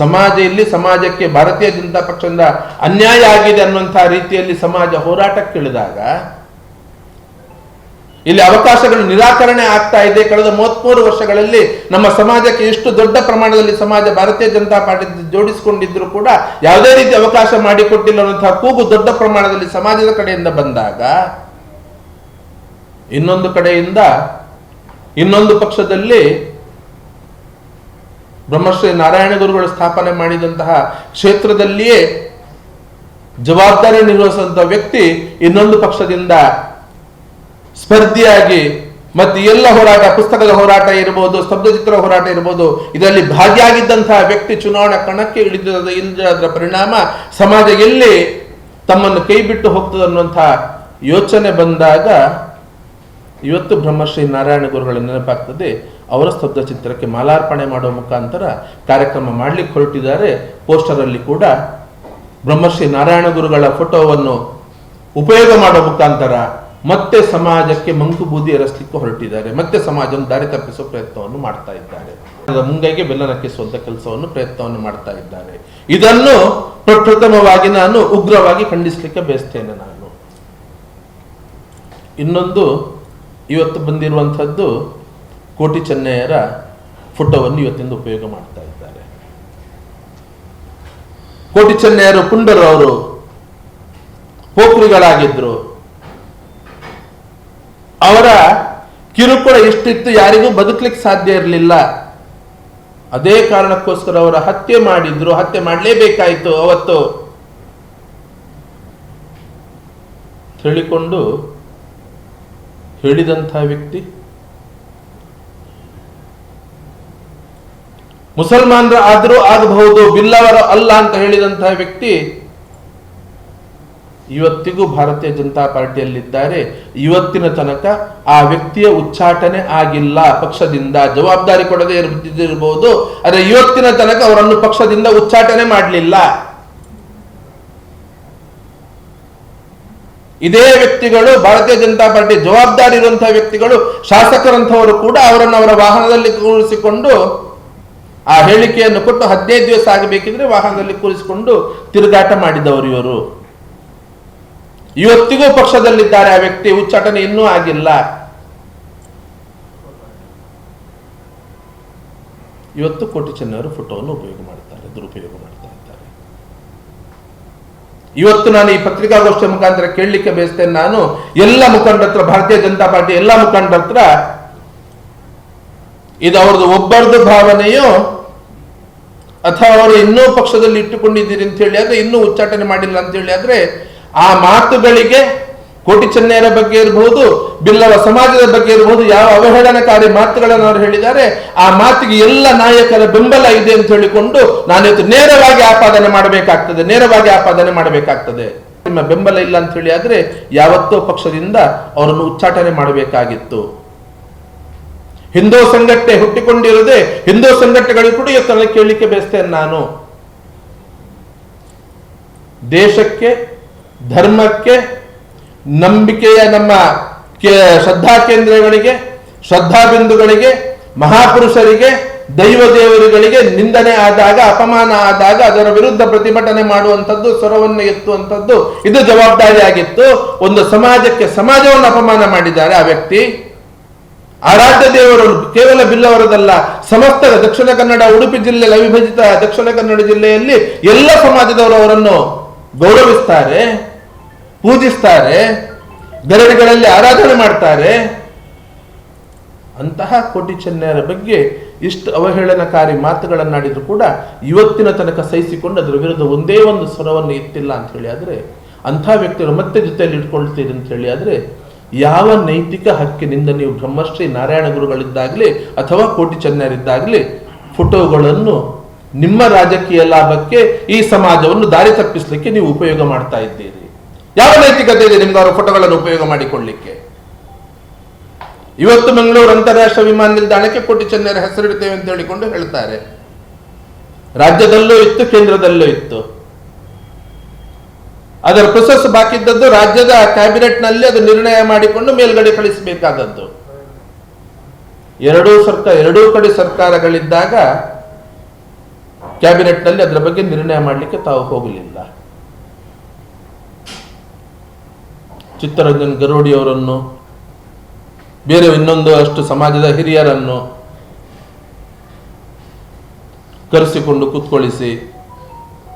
ಸಮಾಜ ಇಲ್ಲಿ ಸಮಾಜಕ್ಕೆ ಭಾರತೀಯ ಜನತಾ ಪಕ್ಷದಿಂದ ಅನ್ಯಾಯ ಆಗಿದೆ ಅನ್ನುವಂತಹ ರೀತಿಯಲ್ಲಿ ಸಮಾಜ ಹೋರಾಟಕ್ಕಿಳಿದಾಗ ಇಲ್ಲಿ ಅವಕಾಶಗಳು ನಿರಾಕರಣೆ ಆಗ್ತಾ ಇದೆ. ಕಳೆದ ಮೂವತ್ಮೂರು ವರ್ಷಗಳಲ್ಲಿ ನಮ್ಮ ಸಮಾಜಕ್ಕೆ ಎಷ್ಟು ದೊಡ್ಡ ಪ್ರಮಾಣದಲ್ಲಿ ಸಮಾಜ ಭಾರತೀಯ ಜನತಾ ಪಾರ್ಟಿ ಜೋಡಿಸಿಕೊಂಡಿದ್ರು ಕೂಡ ಯಾವುದೇ ರೀತಿ ಅವಕಾಶ ಮಾಡಿಕೊಟ್ಟಿಲ್ಲ ಅನ್ನುವಂತಹ ಕೂಗು ದೊಡ್ಡ ಪ್ರಮಾಣದಲ್ಲಿ ಸಮಾಜದ ಕಡೆಯಿಂದ ಬಂದಾಗ, ಇನ್ನೊಂದು ಕಡೆಯಿಂದ ಇನ್ನೊಂದು ಪಕ್ಷದಲ್ಲಿ ಬ್ರಹ್ಮಶ್ರೀ ನಾರಾಯಣ ಗುರುಗಳು ಸ್ಥಾಪನೆ ಮಾಡಿದಂತಹ ಕ್ಷೇತ್ರದಲ್ಲಿಯೇ ಜವಾಬ್ದಾರಿ ನಿರ್ವಹಿಸುವಂತಹ ವ್ಯಕ್ತಿ ಇನ್ನೊಂದು ಪಕ್ಷದಿಂದ ಸ್ಪರ್ಧಿಯಾಗಿ ಮತ್ತೆ ಎಲ್ಲ ಹೋರಾಟ, ಪುಸ್ತಕದ ಹೋರಾಟ ಇರಬಹುದು ಸ್ತಬ್ಧಚಿತ್ರ ಹೋರಾಟ ಇರಬಹುದು ಇದರಲ್ಲಿ ಭಾಗಿಯಾಗಿದ್ದಂತಹ ವ್ಯಕ್ತಿ ಚುನಾವಣಾ ಕಣಕ್ಕೆ ಇಳಿದ ಇಳಿದರ ಪರಿಣಾಮ. ಸಮಾಜ ಎಲ್ಲಿ ತಮ್ಮನ್ನು ಕೈ ಬಿಟ್ಟು ಹೋಗ್ತದೆ ಅನ್ನುವಂತಹ ಯೋಚನೆ ಬಂದಾಗ ಇವತ್ತು ಬ್ರಹ್ಮಶ್ರೀ ನಾರಾಯಣ ಗುರುಗಳ ನೆನಪಾಗ್ತದೆ, ಅವರ ಸ್ತಬ್ಧ ಚಿತ್ರಕ್ಕೆ ಮಾಲಾರ್ಪಣೆ ಮಾಡುವ ಮುಖಾಂತರ ಕಾರ್ಯಕ್ರಮ ಮಾಡಲಿಕ್ಕೆ ಹೊರಟಿದ್ದಾರೆ. ಪೋಸ್ಟರಲ್ಲಿ ಕೂಡ ಬ್ರಹ್ಮಶ್ರೀ ನಾರಾಯಣ ಗುರುಗಳ ಫೋಟೋವನ್ನು ಉಪಯೋಗ ಮಾಡುವ ಮುಖಾಂತರ ಮತ್ತೆ ಸಮಾಜಕ್ಕೆ ಮಂಕು ಬೂದಿ ಎರಸ್ಲಿಕ್ಕೆ ಹೊರಟಿದ್ದಾರೆ. ಮತ್ತೆ ಸಮಾಜವನ್ನು ದಾರಿ ತಪ್ಪಿಸುವ ಪ್ರಯತ್ನವನ್ನು ಮಾಡ್ತಾ ಇದ್ದಾರೆ. ಮುಂಗೈಗೆ ಬೆಲ್ಲ ನಕ್ಕಿಸುವಂತ ಕೆಲಸವನ್ನು ಪ್ರಯತ್ನವನ್ನು ಮಾಡ್ತಾ ಇದ್ದಾರೆ. ಇದನ್ನು ಪ್ರಪ್ರಥಮವಾಗಿ ನಾನು ಉಗ್ರವಾಗಿ ಖಂಡಿಸಲಿಕ್ಕೆ ಬಯಸ್ತೇನೆ ನಾನು. ಇನ್ನೊಂದು, ಇವತ್ತು ಬಂದಿರುವಂಥದ್ದು ಕೋಟಿ ಚೆನ್ನಯ್ಯರ ಫೋಟೋವನ್ನು ಇವತ್ತಿಂದ ಉಪಯೋಗ ಮಾಡ್ತಾ ಇದ್ದಾರೆ. ಕೋಟಿ ಚೆನ್ನಯ್ಯರು ಪುಂಡರು ಅವರು ಪೋಖ್ರಿಗಳಾಗಿದ್ರು ಅವರ ಕಿರುಕುಳ ಎಷ್ಟಿತ್ತು ಯಾರಿಗೂ ಬದುಕಲಿಕ್ಕೆ ಸಾಧ್ಯ ಇರಲಿಲ್ಲ. ಅದೇ ಕಾರಣಕ್ಕೋಸ್ಕರ ಅವರ ಹತ್ಯೆ ಮಾಡಿದ್ರು. ಹತ್ಯೆ ಮಾಡಲೇಬೇಕಾಯಿತು ಅವತ್ತು. ಹೇಳಿಕೊಂಡು ಹೇಳಿದಂತಹ ವ್ಯಕ್ತಿ ಮುಸಲ್ಮಾನರು ಆದರೂ ಆಗಬಹುದು, ಬಿಲ್ಲವರು ಅಲ್ಲ ಅಂತ ಹೇಳಿದಂತಹ ವ್ಯಕ್ತಿ ಇವತ್ತಿಗೂ ಭಾರತೀಯ ಜನತಾ ಪಾರ್ಟಿಯಲ್ಲಿದ್ದಾರೆ. ಇವತ್ತಿನ ತನಕ ಆ ವ್ಯಕ್ತಿಯ ಉಚ್ಚಾಟನೆ ಆಗಿಲ್ಲ. ಪಕ್ಷದಿಂದ ಜವಾಬ್ದಾರಿ ಕೊಡದೇ ಇರಬಹುದು ಆದರೆ ಇವತ್ತಿನ ತನಕ ಅವರನ್ನು ಪಕ್ಷದಿಂದ ಉಚ್ಚಾಟನೆ ಮಾಡಲಿಲ್ಲ. ಇದೇ ವ್ಯಕ್ತಿಗಳು, ಭಾರತೀಯ ಜನತಾ ಪಾರ್ಟಿ ಜವಾಬ್ದಾರಿ ಇರುವಂತಹ ವ್ಯಕ್ತಿಗಳು, ಶಾಸಕರಂಥವರು ಕೂಡ ಅವರನ್ನು ಅವರ ವಾಹನದಲ್ಲಿ ಕೂರಿಸಿಕೊಂಡು ಆ ಹೇಳಿಕೆಯನ್ನು ಕೊಟ್ಟು ಹದಿನೈದು ದಿವಸ ಆಗಬೇಕಿದ್ರೆ ವಾಹನದಲ್ಲಿ ಕೂರಿಸಿಕೊಂಡು ತಿರುಗಾಟ ಮಾಡಿದವರು ಇವರು. ಇವತ್ತಿಗೂ ಪಕ್ಷದಲ್ಲಿದ್ದಾರೆ ಆ ವ್ಯಕ್ತಿ, ಉಚ್ಚಾಟನೆ ಇನ್ನೂ ಆಗಿಲ್ಲ. ಇವತ್ತು ಕೋಟಿ ಚೆನ್ನವರು ಫೋಟೋವನ್ನು ಉಪಯೋಗ ಮಾಡ್ತಾರೆ, ದುರುಪಯೋಗ ಮಾಡ್ತಾ ಇದ್ದಾರೆ ಇವತ್ತು ನಾನು ಈ ಪತ್ರಿಕಾಗೋಷ್ಠಿಯ ಮುಖಾಂತರ ಕೇಳಲಿಕ್ಕೆ ಬಯಸ್ತೇನೆ, ನಾನು ಎಲ್ಲ ಮುಖಂಡತ್ರ ಭಾರತೀಯ ಜನತಾ ಪಾರ್ಟಿ ಎಲ್ಲ ಮುಖಂಡತ್ರ ಇದು ಅವ್ರದ್ದು ಒಬ್ಬರದು ಭಾವನೆಯೋ, ಅಥವಾ ಅವರು ಇನ್ನೂ ಪಕ್ಷದಲ್ಲಿ ಇಟ್ಟುಕೊಂಡಿದ್ದೀರಿ ಅಂತ ಹೇಳಿ ಆದ್ರೆ ಇನ್ನೂ ಉಚ್ಚಾಟನೆ ಮಾಡಿಲ್ಲ ಅಂತ ಹೇಳಿ ಆದ್ರೆ ಆ ಮಾತುಗಳಿಗೆ ಕೋಟಿ ಚೆನ್ನೈಯರ ಬಗ್ಗೆ ಇರಬಹುದು ಬಿಲ್ಲವ ಸಮಾಜದ ಬಗ್ಗೆ ಇರಬಹುದು ಯಾವ ಅವಹೇಳನಕಾರಿ ಮಾತುಗಳನ್ನು ಅವರು ಹೇಳಿದ್ದಾರೆ, ಆ ಮಾತಿಗೆ ಎಲ್ಲ ನಾಯಕರ ಬೆಂಬಲ ಇದೆ ಅಂತ ಹೇಳಿಕೊಂಡು ನಾನಿವತ್ತು ನೇರವಾಗಿ ಆಪಾದನೆ ಮಾಡಬೇಕಾಗ್ತದೆ, ನೇರವಾಗಿ ಆಪಾದನೆ ಮಾಡಬೇಕಾಗ್ತದೆ. ನಿಮ್ಮ ಬೆಂಬಲ ಇಲ್ಲ ಅಂತ ಹೇಳಿ ಆದ್ರೆ ಯಾವತ್ತೋ ಪಕ್ಷದಿಂದ ಅವರನ್ನು ಉಚ್ಚಾಟನೆ ಮಾಡಬೇಕಾಗಿತ್ತು. ಹಿಂದೂ ಸಂಘಟನೆ ಹುಟ್ಟಿಕೊಂಡಿರದೆ, ಹಿಂದೂ ಸಂಘಟನೆಗಳು ಕೂಡ ಇವತ್ತು ಕೇಳಲಿಕ್ಕೆ ಬಯಸ್ತೇನೆ ನಾನು. ದೇಶಕ್ಕೆ ಧರ್ಮಕ್ಕೆ ನಂಬಿಕೆಯ ನಮ್ಮ ಶ್ರದ್ಧಾ ಕೇಂದ್ರಗಳಿಗೆ, ಶ್ರದ್ಧಾ ಬಿಂದುಗಳಿಗೆ, ಮಹಾಪುರುಷರಿಗೆ, ದೈವ ದೇವರುಗಳಿಗೆ ನಿಂದನೆ ಆದಾಗ, ಅಪಮಾನ ಆದಾಗ ಅದರ ವಿರುದ್ಧ ಪ್ರತಿಭಟನೆ ಮಾಡುವಂಥದ್ದು, ಸ್ವರವನ್ನು ಎತ್ತುವಂಥದ್ದು, ಇದು ಜವಾಬ್ದಾರಿ ಆಗಿತ್ತು ಒಂದು ಸಮಾಜಕ್ಕೆ ಸಮಾಜವನ್ನು ಅಪಮಾನ ಮಾಡಿದ್ದಾರೆ ಆ ವ್ಯಕ್ತಿ. ಆರಾಧ್ಯ ದೇವರು ಕೇವಲ ಬಿಲ್ಲವರದಲ್ಲ ಸಮಸ್ತ ದಕ್ಷಿಣ ಕನ್ನಡ, ಉಡುಪಿ ಜಿಲ್ಲೆ, ಅವಿಭಜಿತ ದಕ್ಷಿಣ ಕನ್ನಡ ಜಿಲ್ಲೆಯಲ್ಲಿ ಎಲ್ಲ ಸಮಾಜದವರು ಅವರನ್ನು ಗೌರವಿಸ್ತಾರೆ. ಪೂಜಿಸ್ತಾರೆ, ಬೆರಳುಗಳಲ್ಲಿ ಆರಾಧನೆ ಮಾಡ್ತಾರೆ. ಅಂತಹ ಕೋಟಿ ಚೆನ್ನೈಯರ ಬಗ್ಗೆ ಇಷ್ಟು ಅವಹೇಳನಕಾರಿ ಮಾತುಗಳನ್ನಾಡಿದ್ರು ಕೂಡ ಇವತ್ತಿನ ತನಕ ಸಹಿಸಿಕೊಂಡು ಅದರ ವಿರುದ್ಧ ಒಂದೇ ಒಂದು ಸ್ವರವನ್ನು ಎತ್ತಿಲ್ಲ ಅಂತ ಹೇಳಿ ಆದ್ರೆ, ಅಂಥ ವ್ಯಕ್ತಿಗಳು ಮತ್ತೆ ಜೊತೆಯಲ್ಲಿ ಇಟ್ಕೊಳ್ತೀರಿ ಅಂತ ಹೇಳಿ ಆದ್ರೆ, ಯಾವ ನೈತಿಕ ಹಕ್ಕಿನಿಂದ ನೀವು ಬ್ರಹ್ಮಶ್ರೀ ನಾರಾಯಣ ಗುರುಗಳಿದ್ದಾಗಲಿ ಅಥವಾ ಕೋಟಿ ಚೆನ್ನೈಯರಿದ್ದಾಗಲಿ ಫೋಟೋಗಳನ್ನು ನಿಮ್ಮ ರಾಜಕೀಯ ಲಾಭಕ್ಕೆ ಈ ಸಮಾಜವನ್ನು ದಾರಿ ತಪ್ಪಿಸಲಿಕ್ಕೆ ನೀವು ಉಪಯೋಗ ಮಾಡ್ತಾ ಇದ್ದೀರಿ. ಯಾವ ನೈತಿಕತೆ ಇದೆ? ನಿಮ್ಗೆ ಅವರ ಫೋಟೋಗಳನ್ನು ಉಪಯೋಗ ಮಾಡಿಕೊಳ್ಳಿಕ್ಕೆ. ಇವತ್ತು ಮಂಗಳೂರು ಅಂತಾರಾಷ್ಟ್ರೀಯ ವಿಮಾನ ನಿಲ್ದಾಣಕ್ಕೆ ಕೋಟಿ ಚೆನ್ನರ ಹೆಸರಿಡ್ತೇವೆ ಅಂತ ಹೇಳಿಕೊಂಡು ಹೇಳ್ತಾರೆ. ರಾಜ್ಯದಲ್ಲೂ ಇತ್ತು, ಕೇಂದ್ರದಲ್ಲೂ ಇತ್ತು. ಅದರ ಪ್ರೊಸೆಸ್ ಬಾಕಿ ಇದ್ದದ್ದು ರಾಜ್ಯದ ಕ್ಯಾಬಿನೆಟ್ನಲ್ಲಿ ಅದು ನಿರ್ಣಯ ಮಾಡಿಕೊಂಡು ಮೇಲ್ಗಡೆ ಕಳಿಸಬೇಕಾದದ್ದು. ಎರಡೂ ಸರ್ಕಾರ ಎರಡೂ ಕಡೆ ಸರ್ಕಾರಗಳಿದ್ದಾಗ ಕ್ಯಾಬಿನೆಟ್ನಲ್ಲಿ ಅದರ ಬಗ್ಗೆ ನಿರ್ಣಯ ಮಾಡಲಿಕ್ಕೆ ತಾವು ಹೋಗಲಿಲ್ಲ. ಚಿತ್ತರಂಜನ್ ಗರೋಡಿಯವರನ್ನು ಬೇರೆ ಇನ್ನೊಂದು ಅಷ್ಟು ಸಮಾಜದ ಹಿರಿಯರನ್ನು ಕರೆಸಿಕೊಂಡು ಕೂತ್ಕೊಳ್ಳಿಸಿ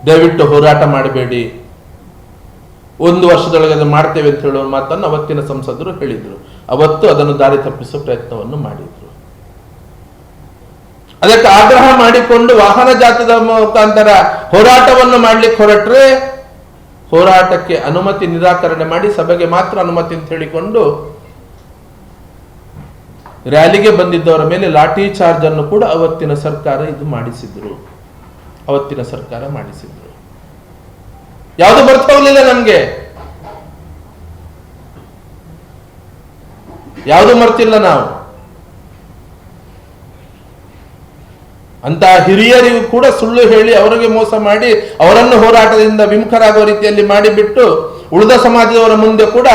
ದಯವಿಟ್ಟು ಹೋರಾಟ ಮಾಡಬೇಡಿ. ಒಂದು ವರ್ಷದೊಳಗೆ ಅದನ್ನು ಮಾಡ್ತೇವೆ ಅಂತ ಹೇಳುವ ಮಾತನ್ನು ಅವತ್ತಿನ ಸಂಸದರು ಹೇಳಿದರು. ಅವತ್ತು ಅದನ್ನು ದಾರಿ ತಪ್ಪಿಸುವ ಪ್ರಯತ್ನವನ್ನು ಮಾಡಿದ್ರು. ಅದಕ್ಕೆ ಆಗ್ರಹ ಮಾಡಿಕೊಂಡು ವಾಹನ ಜಾತದ ಮುಖಾಂತರ ಹೋರಾಟವನ್ನು ಮಾಡ್ಲಿಕ್ಕೆ ಹೊರಟ್ರೆ ಹೋರಾಟಕ್ಕೆ ಅನುಮತಿ ನಿರಾಕರಣೆ ಮಾಡಿ ಸಭೆಗೆ ಮಾತ್ರ ಅನುಮತಿ ಅಂತ ಹೇಳಿಕೊಂಡು ರ್ಯಾಲಿಗೆ ಬಂದಿದ್ದವರ ಮೇಲೆ ಲಾಠಿ ಚಾರ್ಜ್ ಅನ್ನು ಕೂಡ ಅವತ್ತಿನ ಸರ್ಕಾರ ಇದು ಮಾಡಿಸಿದ್ರು. ಅವತ್ತಿನ ಸರ್ಕಾರ ಮಾಡಿಸಿದ್ರು. ಯಾವುದು ಬರ್ತಾ ನಮ್ಗೆ? ಯಾವುದು ಮರ್ತಿಲ್ಲ ನಾವು? ಅಂತ ಹಿರಿಯರಿಗೂ ಕೂಡ ಸುಳ್ಳು ಹೇಳಿ ಅವರಿಗೆ ಮೋಸ ಮಾಡಿ ಅವರನ್ನು ಹೋರಾಟದಿಂದ ವಿಮುಖರಾಗುವ ರೀತಿಯಲ್ಲಿ ಮಾಡಿಬಿಟ್ಟು ಉಳಿದ ಸಮಾಜದವರ ಮುಂದೆ ಕೂಡ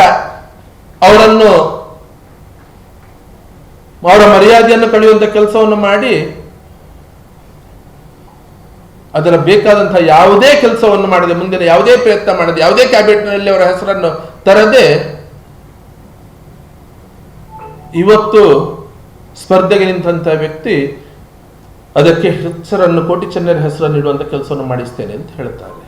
ಅವರನ್ನು ಅವರ ಮರ್ಯಾದೆಯನ್ನು ಕಳೆಯುವಂತ ಕೆಲಸವನ್ನು ಮಾಡಿ ಅದರ ಬೇಕಾದಂತಹ ಯಾವುದೇ ಕೆಲಸವನ್ನು ಮಾಡದೆ, ಮುಂದಿನ ಯಾವುದೇ ಪ್ರಯತ್ನ ಮಾಡದೆ, ಯಾವುದೇ ಕ್ಯಾಬಿನೆಟ್ನಲ್ಲಿ ಅವರ ಹೆಸರನ್ನು ತರದೆ ಇವತ್ತು ಸ್ಪರ್ಧೆಗೆ ನಿಂತಹ ವ್ಯಕ್ತಿ ಅದಕ್ಕೆ ಹೆಸರನ್ನು ಕೋಟಿ ಚೆನ್ನರ ಹೆಸರನ್ನು ಇಡುವಂತ ಕೆಲಸವನ್ನು ಮಾಡಿಸ್ತೇನೆ ಅಂತ ಹೇಳ್ತಾರೆ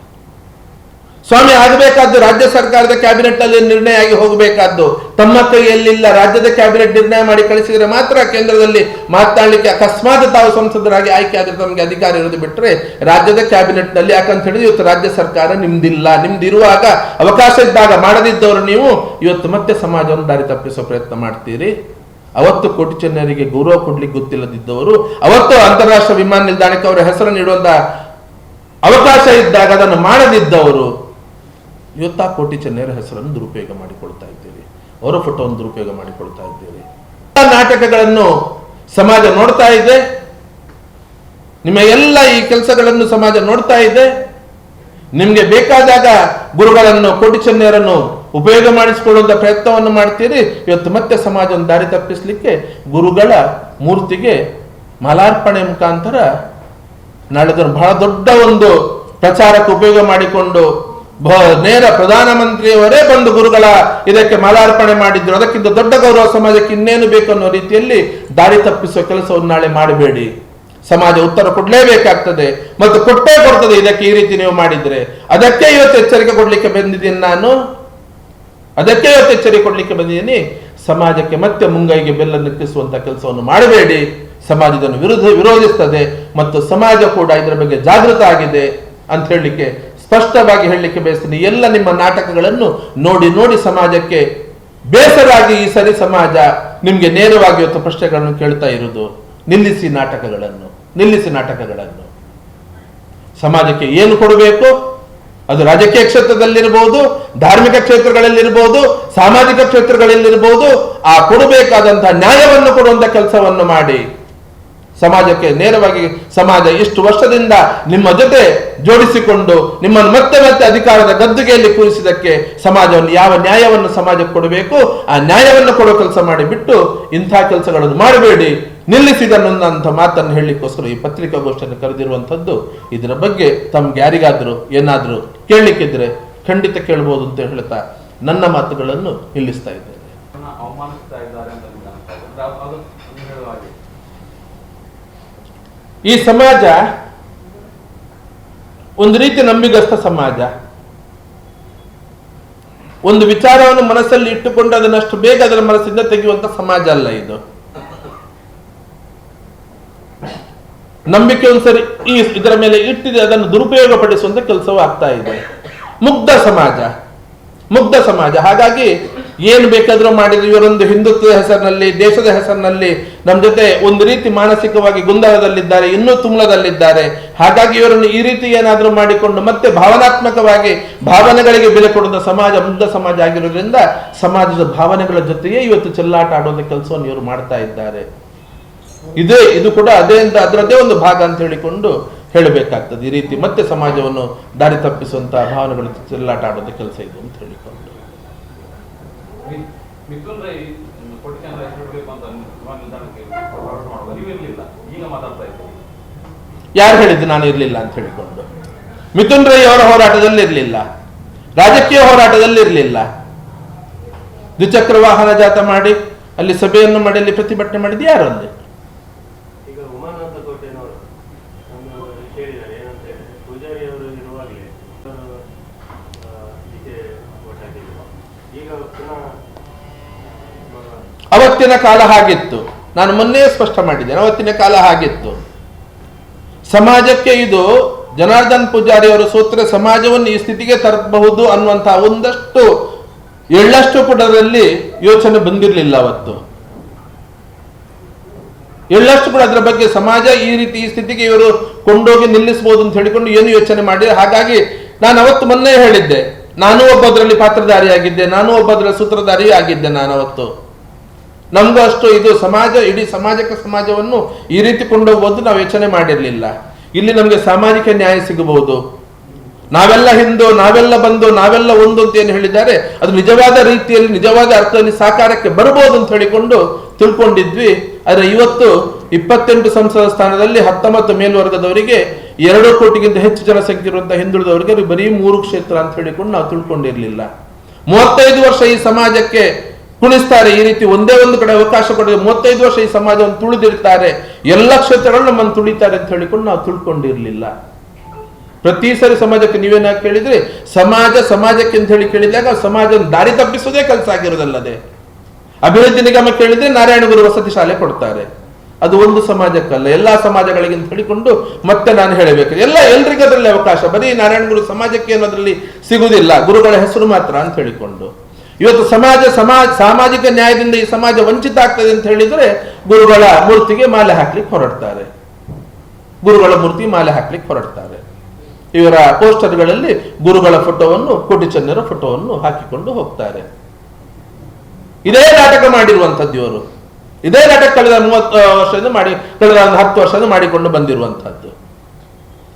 ಸ್ವಾಮಿ, ಆಗಬೇಕಾದ್ದು ರಾಜ್ಯ ಸರ್ಕಾರದ ಕ್ಯಾಬಿನೆಟ್ ಅಲ್ಲಿ ನಿರ್ಣಯ ಆಗಿ ಹೋಗಬೇಕಾದ್ದು, ತಮ್ಮ ಕೈಯಲ್ಲಿಲ್ಲ ರಾಜ್ಯದ ಕ್ಯಾಬಿನೆಟ್ ನಿರ್ಣಯ ಮಾಡಿ ಕಳಿಸಿದರೆ ಮಾತ್ರ ಕೇಂದ್ರದಲ್ಲಿ ಮಾತನಾಡಲಿಕ್ಕೆ ಅಕಸ್ಮಾತ್ ತಾವು ಸಂಸದರಾಗಿ ಆಯ್ಕೆ ಆದರೆ ತಮಗೆ ಅಧಿಕಾರ ಇರೋದು ಬಿಟ್ರೆ ರಾಜ್ಯದ ಕ್ಯಾಬಿನೆಟ್ನಲ್ಲಿ ಯಾಕಂತ ಹೇಳಿದ್ರೆ ಇವತ್ತು ರಾಜ್ಯ ಸರ್ಕಾರ ನಿಮ್ದಿಲ್ಲ. ನಿಮ್ದಿರುವಾಗ ಅವಕಾಶ ಇದ್ದಾಗ ಮಾಡದಿದ್ದವರು ನೀವು, ಇವತ್ತು ಮತ್ತೆ ಸಮಾಜವನ್ನು ದಾರಿ ತಪ್ಪಿಸೋ ಪ್ರಯತ್ನ ಮಾಡ್ತೀರಿ. ಅವತ್ತು ಕೋಟಿ ಚೆನ್ನರಿಗೆ ಗೌರವ ಕೊಡ್ಲಿಕ್ಕೆ ಗೊತ್ತಿಲ್ಲದಿದ್ದವರು, ಅವತ್ತು ಅಂತಾರಾಷ್ಟ್ರೀಯ ವಿಮಾನ ನಿಲ್ದಾಣಕ್ಕೆ ಅವರ ಹೆಸರು ನೀಡುವಂತ ಅವಕಾಶ ಇದ್ದಾಗ ಅದನ್ನು ಮಾಡದಿದ್ದವರು, ಇವತ್ತ ಕೋಟಿ ಚೆನ್ನರ ಹೆಸರನ್ನು ದುರುಪಯೋಗ ಮಾಡಿಕೊಳ್ತಾ ಇದ್ದೀರಿ ಅವರ ಫೋಟೋವನ್ನು ದುರುಪಯೋಗ ಮಾಡಿಕೊಳ್ತಾ ಇದ್ದೀರಿ ನಾಟಕಗಳನ್ನು ಸಮಾಜ ನೋಡ್ತಾ ಇದೆ. ನಿಮ್ಮ ಎಲ್ಲ ಈ ಕೆಲಸಗಳನ್ನು ಸಮಾಜ ನೋಡ್ತಾ ಇದೆ. ನಿಮ್ಗೆ ಬೇಕಾದಾಗ ಗುರುಗಳನ್ನು ಕೋಟಿ ಚೆನ್ನೈರನ್ನು ಉಪಯೋಗ ಮಾಡಿಸಿಕೊಳ್ಳುವಂತ ಪ್ರಯತ್ನವನ್ನು ಮಾಡ್ತೀರಿ. ಇವತ್ತು ಮತ್ತೆ ಸಮಾಜವನ್ನು ದಾರಿ ತಪ್ಪಿಸಲಿಕ್ಕೆ ಗುರುಗಳ ಮೂರ್ತಿಗೆ ಮಾಲಾರ್ಪಣೆ ಮುಖಾಂತರ ನಾಳೆ ಬಹಳ ದೊಡ್ಡ ಒಂದು ಪ್ರಚಾರಕ್ಕೆ ಉಪಯೋಗ ಮಾಡಿಕೊಂಡು ನೇರ ಪ್ರಧಾನಮಂತ್ರಿಯವರೇ ಬಂದು ಗುರುಗಳ ಇದಕ್ಕೆ ಮಾಲಾರ್ಪಣೆ ಮಾಡಿದ್ರು. ಅದಕ್ಕಿಂತ ದೊಡ್ಡ ಗೌರವ ಸಮಾಜಕ್ಕೆ ಇನ್ನೇನು ಬೇಕು ಅನ್ನೋ ರೀತಿಯಲ್ಲಿ ದಾರಿ ತಪ್ಪಿಸುವ ಕೆಲಸವನ್ನು ನಾಳೆ ಮಾಡಬೇಡಿ. ಸಮಾಜ ಉತ್ತರ ಕೊಡಲೇಬೇಕಾಗ್ತದೆ. ಮತ್ತು ಕೊಟ್ಟೇ ಕೊಡ್ತದೆ. ಇದಕ್ಕೆ ಈ ರೀತಿ ನೀವು ಮಾಡಿದ್ರೆ. ಅದಕ್ಕೆ ಇವತ್ತು ಎಚ್ಚರಿಕೆ ಕೊಡ್ಲಿಕ್ಕೆ ಬಂದಿದ್ದೀನಿ ನಾನು. ಅದಕ್ಕೆ ಇವತ್ತು ಎಚ್ಚರಿಕೆ ಕೊಡ್ಲಿಕ್ಕೆ ಬಂದಿದ್ದೀನಿ. ಸಮಾಜಕ್ಕೆ ಮತ್ತೆ ಮುಂಗೈಗೆ ಬೆಲ್ಲ ನಿಕ್ಕಿಸುವಂತ ಕೆಲಸವನ್ನು ಮಾಡಬೇಡಿ. ಸಮಾಜದನ್ನು ವಿರುದ್ಧ ವಿರೋಧಿಸ್ತದೆ ಮತ್ತು ಸಮಾಜ ಕೂಡ ಇದರ ಬಗ್ಗೆ ಜಾಗೃತ ಆಗಿದೆ ಅಂತ ಹೇಳಲಿಕ್ಕೆ, ಸ್ಪಷ್ಟವಾಗಿ ಹೇಳಲಿಕ್ಕೆ ಬಯಸ್ತೀನಿ. ಎಲ್ಲ ನಿಮ್ಮ ನಾಟಕಗಳನ್ನು ನೋಡಿ ನೋಡಿ ಸಮಾಜಕ್ಕೆ ಬೇಸರಾಗಿ ಈ ಸರಿ ಸಮಾಜ ನಿಮ್ಗೆ ನೇರವಾಗಿ ಇವತ್ತು ಪ್ರಶ್ನೆಗಳನ್ನು ಕೇಳ್ತಾ ಇರುವುದು. ನಿಲ್ಲಿಸಿ ನಾಟಕಗಳನ್ನು ನಿಲ್ಲಿಸಿ ನಾಟಕಗಳನ್ನು. ಸಮಾಜಕ್ಕೆ ಏನು ಕೊಡಬೇಕು? ಅದು ರಾಜಕೀಯ ಕ್ಷೇತ್ರದಲ್ಲಿರಬಹುದು ಧಾರ್ಮಿಕ ಕ್ಷೇತ್ರಗಳಲ್ಲಿರಬಹುದು ಸಾಮಾಜಿಕ ಕ್ಷೇತ್ರಗಳಲ್ಲಿರಬಹುದು ಆ ಕೊಡಬೇಕಾದಂತಹ ನ್ಯಾಯವನ್ನು ಕೊಡುವಂತ ಕೆಲಸವನ್ನು ಮಾಡಿ. ಸಮಾಜಕ್ಕೆ ನೇರವಾಗಿ ಸಮಾಜ ಇಷ್ಟು ವರ್ಷದಿಂದ ನಿಮ್ಮ ಜೊತೆ ಜೋಡಿಸಿಕೊಂಡು, ನಿಮ್ಮನ್ನು ಮತ್ತೆ ಮತ್ತೆ ಅಧಿಕಾರದ ಗದ್ದುಗೆಯಲ್ಲಿ ಕೂರಿಸಿದಕ್ಕೆ ಸಮಾಜವನ್ನು, ಯಾವ ನ್ಯಾಯವನ್ನು ಸಮಾಜಕ್ಕೆ ಕೊಡಬೇಕು, ಆ ನ್ಯಾಯವನ್ನು ಕೊಡೋ ಕೆಲಸ ಮಾಡಿ ಬಿಟ್ಟು ಇಂಥ ಕೆಲಸಗಳನ್ನು ಮಾಡಬೇಡಿ. ನಿಲ್ಲಿಸಿದನ್ನೊಂದಂತ ಮಾತನ್ನು ಹೇಳಲಿಕ್ಕೋಸ್ಕರ ಈ ಪತ್ರಿಕಾಗೋಷ್ಠಿಯನ್ನು ಕರೆದಿರುವಂತದ್ದು ಇದರ ಬಗ್ಗೆ ತಮ್ಗೆ ಯಾರಿಗಾದರೂ ಏನಾದ್ರೂ ಕೇಳಲಿಕ್ಕಿದ್ರೆ ಖಂಡಿತ ಕೇಳ್ಬೋದು ಅಂತ ಹೇಳ್ತಾ ನನ್ನ ಮಾತುಗಳನ್ನು ನಿಲ್ಲಿಸ್ತಾ ಇದ್ದೇನೆ. ಈ ಸಮಾಜ ಒಂದು ರೀತಿ ನಂಬಿಗಸ್ತ ಸಮಾಜ. ಒಂದು ವಿಚಾರವನ್ನು ಮನಸ್ಸಲ್ಲಿ ಇಟ್ಟುಕೊಂಡು ಅದನ್ನಷ್ಟು ಬೇಗ ಅದರ ಮನಸ್ಸಿಂದ ತೆಗೆಯುವಂತ ಸಮಾಜ ಅಲ್ಲ ಇದು. ನಂಬಿಕೆ ಒಂದ್ಸರಿ ಈ ಇದರ ಮೇಲೆ ಇಟ್ಟಿದೆ, ಅದನ್ನು ದುರುಪಯೋಗ ಪಡಿಸುವಂತ ಕೆಲಸವೂ ಆಗ್ತಾ ಇದೆ. ಮುಗ್ಧ ಸಮಾಜ ಮುಗ್ಧ ಸಮಾಜ. ಹಾಗಾಗಿ ಏನು ಬೇಕಾದ್ರೂ ಮಾಡಿದ್ರು ಇವರೊಂದು ಹಿಂದುತ್ವದ ಹೆಸರಿನಲ್ಲಿ, ದೇಶದ ಹೆಸರಿನಲ್ಲಿ ನಮ್ಮ ಜೊತೆ ಒಂದು ರೀತಿ ಮಾನಸಿಕವಾಗಿ ಗೊಂದಲದಲ್ಲಿದ್ದಾರೆ, ಇನ್ನೂ ತುಮ್ಲದಲ್ಲಿದ್ದಾರೆ. ಹಾಗಾಗಿ ಇವರನ್ನು ಈ ರೀತಿ ಏನಾದರೂ ಮಾಡಿಕೊಂಡು ಮತ್ತೆ ಭಾವನಾತ್ಮಕವಾಗಿ ಭಾವನೆಗಳಿಗೆ ಬೆಲೆ ಕೊಡುವ ಸಮಾಜ, ಮುಗ್ಧ ಸಮಾಜ ಆಗಿರೋದ್ರಿಂದ ಸಮಾಜದ ಭಾವನೆಗಳ ಜೊತೆಗೆ ಇವತ್ತು ಚೆಲ್ಲಾಟ ಆಡುವಂತ ಕೆಲಸವನ್ನು ಇವರು ಮಾಡ್ತಾ ಇದ್ದಾರೆ. ಇದೇ ಇದು ಕೂಡ ಅದೇ ಅಂತ ಅದರದ್ದೇ ಒಂದು ಭಾಗ ಅಂತ ಹೇಳಿಕೊಂಡು ಹೇಳಬೇಕಾಗ್ತದೆ. ಈ ರೀತಿ ಮತ್ತೆ ಸಮಾಜವನ್ನು ದಾರಿ ತಪ್ಪಿಸುವಂತಹ ಭಾವನೆಗಳು ಚೆಲ್ಲಾಟ ಆಡೋದು ಕೆಲಸ ಇದು ಅಂತ ಹೇಳಿಕೊಂಡು. ಯಾರು ಹೇಳಿದ್ದು ನಾನು ಇರಲಿಲ್ಲ ಅಂತ ಹೇಳಿಕೊಂಡು. ಮಿಥುನ್ ರೈ ಅವರ ಹೋರಾಟದಲ್ಲಿ ಇರಲಿಲ್ಲ. ರಾಜಕೀಯ ಹೋರಾಟದಲ್ಲಿ ಇರಲಿಲ್ಲ. ದ್ವಿಚಕ್ರ ವಾಹನ ಜಾತ ಮಾಡಿ ಅಲ್ಲಿ ಸಭೆಯನ್ನು ಮಾಡಿ ಅಲ್ಲಿ ಪ್ರತಿಭಟನೆ ಮಾಡಿದ್ದು ಯಾರು ಅಲ್ಲಿ
ಈಗ ಉಮಾನಾಥ ಕೋಟೆನವರು ಒಂದು ಹೇಳಿದ್ದಾರೆ ಏನಂತ ಹೇಳಿದ್ರೆ ಪೂಜಾರಿ ಅವರು ಇರುವಾಗಲೇ ಅವರು, ಆ, ಈಚೆ ಓಟ್ ಹಾಕಿದ್ರು ಈಗ ಪುನಃ ಆ,
ಅವತ್ತಿನ ಕಾಲ ಹಾಗಿತ್ತು. ನಾನು ಮೊನ್ನೆ ಸ್ಪಷ್ಟ ಮಾಡಿದ್ದೇನೆ, ಅವತ್ತಿನ ಕಾಲ ಹಾಗಿತ್ತು. ಸಮಾಜಕ್ಕೆ ಇದು ಜನಾರ್ದನ್ ಪೂಜಾರಿ ಅವರು ಸೂತ್ರ ಸಮಾಜವನ್ನು ಈ ಸ್ಥಿತಿಗೆ ತರಬಹುದು ಅನ್ನುವಂತಹ ಒಂದಷ್ಟು ಎಳ್ಳಷ್ಟು ಪುಟದಲ್ಲಿ ಯೋಚನೆ ಬಂದಿರಲಿಲ್ಲ ಅವತ್ತು. ಎಳ್ಳಷ್ಟು ಕೂಡ ಅದರ ಬಗ್ಗೆ ಸಮಾಜ ಈ ರೀತಿ ಈ ಸ್ಥಿತಿಗೆ ಇವರು ಕೊಂಡೋಗಿ ನಿಲ್ಲಿಸಬಹುದು ಅಂತ ಹೇಳಿಕೊಂಡು ಏನು ಯೋಚನೆ ಮಾಡಿ ಹಾಗಾಗಿ ನಾನು ಅವತ್ತು ಮೊನ್ನೆ ಹೇಳಿದ್ದೆ ನಾನು ಒಬ್ಬ ಅದರಲ್ಲಿ ಪಾತ್ರಧಾರಿಯಾಗಿದ್ದೆ, ನಾನು ಒಬ್ಬ ಸೂತ್ರಧಾರಿ ಆಗಿದ್ದೆ ನಾನು ಅವತ್ತು. ನಮ್ಗೂ ಅಷ್ಟು ಇದು ಸಮಾಜ, ಇಡೀ ಸಮಾಜಕ್ಕೆ ಸಮಾಜವನ್ನು ಈ ರೀತಿ ಕೊಂಡೋಗ್ಬೋದು ನಾವು ಯೋಚನೆ ಮಾಡಿರಲಿಲ್ಲ. ಇಲ್ಲಿ ನಮಗೆ ಸಾಮಾಜಿಕ ನ್ಯಾಯ ಸಿಗಬಹುದು. ನಾವೆಲ್ಲ ಹಿಂದೂ, ನಾವೆಲ್ಲ ಬಂದು, ನಾವೆಲ್ಲ ಒಂದು ಅಂತ ಏನು ಹೇಳಿದ್ದಾರೆ, ಅದು ನಿಜವಾದ ರೀತಿಯಲ್ಲಿ, ನಿಜವಾದ ಅರ್ಥದಲ್ಲಿ ಸಾಕಾರಕ್ಕೆ ಬರಬಹುದು ಅಂತ ಹೇಳಿಕೊಂಡು ತಿಳ್ಕೊಂಡಿದ್ವಿ. ಆದರೆ ಇವತ್ತು ಇಪ್ಪತ್ತೆಂಟು ಸಂಸದ ಸ್ಥಾನದಲ್ಲಿ ಹತ್ತೊಂಬತ್ತು ಮೇಲ್ವರ್ಗದವರಿಗೆ ಎರಡು ಕೋಟಿಗಿಂತ ಹೆಚ್ಚು ಜನಸಂಖ್ಯೆ ಇರುವಂತಹ ಹಿಂದುಳಿದವರಿಗೆ ಬರೀ ಮೂರು ಕ್ಷೇತ್ರ ಅಂತ ಹೇಳಿಕೊಂಡು ನಾವು ತಿಳ್ಕೊಂಡಿರ್ಲಿಲ್ಲ. ಮೂವತ್ತೈದು ವರ್ಷ ಈ ಸಮಾಜಕ್ಕೆ ಕುಣಿಸ್ತಾರೆ. ಈ ರೀತಿ ಒಂದೇ ಒಂದು ಕಡೆ ಅವಕಾಶ ಕೊಡದೆ ಮೂವತ್ತೈದು ವರ್ಷ ಈ ಸಮಾಜವನ್ನು ತುಳಿದಿರ್ತಾರೆ. ಎಲ್ಲ ಕ್ಷೇತ್ರಗಳು ನಮ್ಮನ್ನು ತುಳಿತಾರೆ ಅಂತ ಹೇಳಿಕೊಂಡು ನಾವು ತಿಳ್ಕೊಂಡಿರ್ಲಿಲ್ಲ. ಪ್ರತಿ ಸರಿ ಸಮಾಜಕ್ಕೆ ನೀವೇನ ಕೇಳಿದ್ರಿ? ಸಮಾಜ ಸಮಾಜಕ್ಕೆ ಅಂತ ಹೇಳಿ ಕೇಳಿದಾಗ ಸಮಾಜ ದಾರಿ ತಪ್ಪಿಸೋದೇ ಕೆಲಸ ಆಗಿರೋದಲ್ಲದೆ. ಅಭಿವೃದ್ಧಿ ನಿಗಮ ಕೇಳಿದ್ರೆ ನಾರಾಯಣಗುರು ವಸತಿ ಶಾಲೆ ಕೊಡ್ತಾರೆ. ಅದು ಒಂದು ಸಮಾಜಕ್ಕಲ್ಲ, ಎಲ್ಲಾ ಸಮಾಜಗಳಿಗೆ ಹೇಳಿಕೊಂಡು ಮತ್ತೆ ನಾನು ಹೇಳಬೇಕು. ಎಲ್ಲ ಎಲ್ರಿಗೂ ಅದರಲ್ಲಿ ಅವಕಾಶ. ಬರೀ ನಾರಾಯಣಗುರು ಸಮಾಜಕ್ಕೆ ಅನ್ನೋದ್ರಲ್ಲಿ ಸಿಗುವುದಿಲ್ಲ. ಗುರುಗಳ ಹೆಸರು ಮಾತ್ರ ಅಂತ ಹೇಳಿಕೊಂಡು. ಇವತ್ತು ಸಮಾಜ ಸಮಾಜ, ಸಾಮಾಜಿಕ ನ್ಯಾಯದಿಂದ ಈ ಸಮಾಜ ವಂಚಿತ ಆಗ್ತದೆ ಅಂತ ಹೇಳಿದ್ರೆ ಗುರುಗಳ ಮೂರ್ತಿಗೆ ಮಾಲೆ ಹಾಕ್ಲಿಕ್ಕೆ ಹೊರಡ್ತಾರೆ. ಗುರುಗಳ ಮೂರ್ತಿ ಮಾಲೆ ಹಾಕ್ಲಿಕ್ಕೆ ಹೊರಡ್ತಾರೆ. ಇವರ ಪೋಸ್ಟರ್ಗಳಲ್ಲಿ ಗುರುಗಳ ಫೋಟೋವನ್ನು ಕೋಟಿ ಚೆನ್ನರ ಫೋಟೋವನ್ನು ಹಾಕಿಕೊಂಡು ಹೋಗ್ತಾರೆ. ಇದೇ ನಾಟಕ ಮಾಡಿರುವಂಥದ್ದು ಇವರು. ಇದೇ ನಾಟಕ ಕಳೆದ ಮೂವತ್ತು ವರ್ಷದಿಂದ ಮಾಡಿ, ಕಳೆದ ಒಂದು ಹತ್ತು ವರ್ಷದಿಂದ ಮಾಡಿಕೊಂಡು ಬಂದಿರುವಂತಹದ್ದು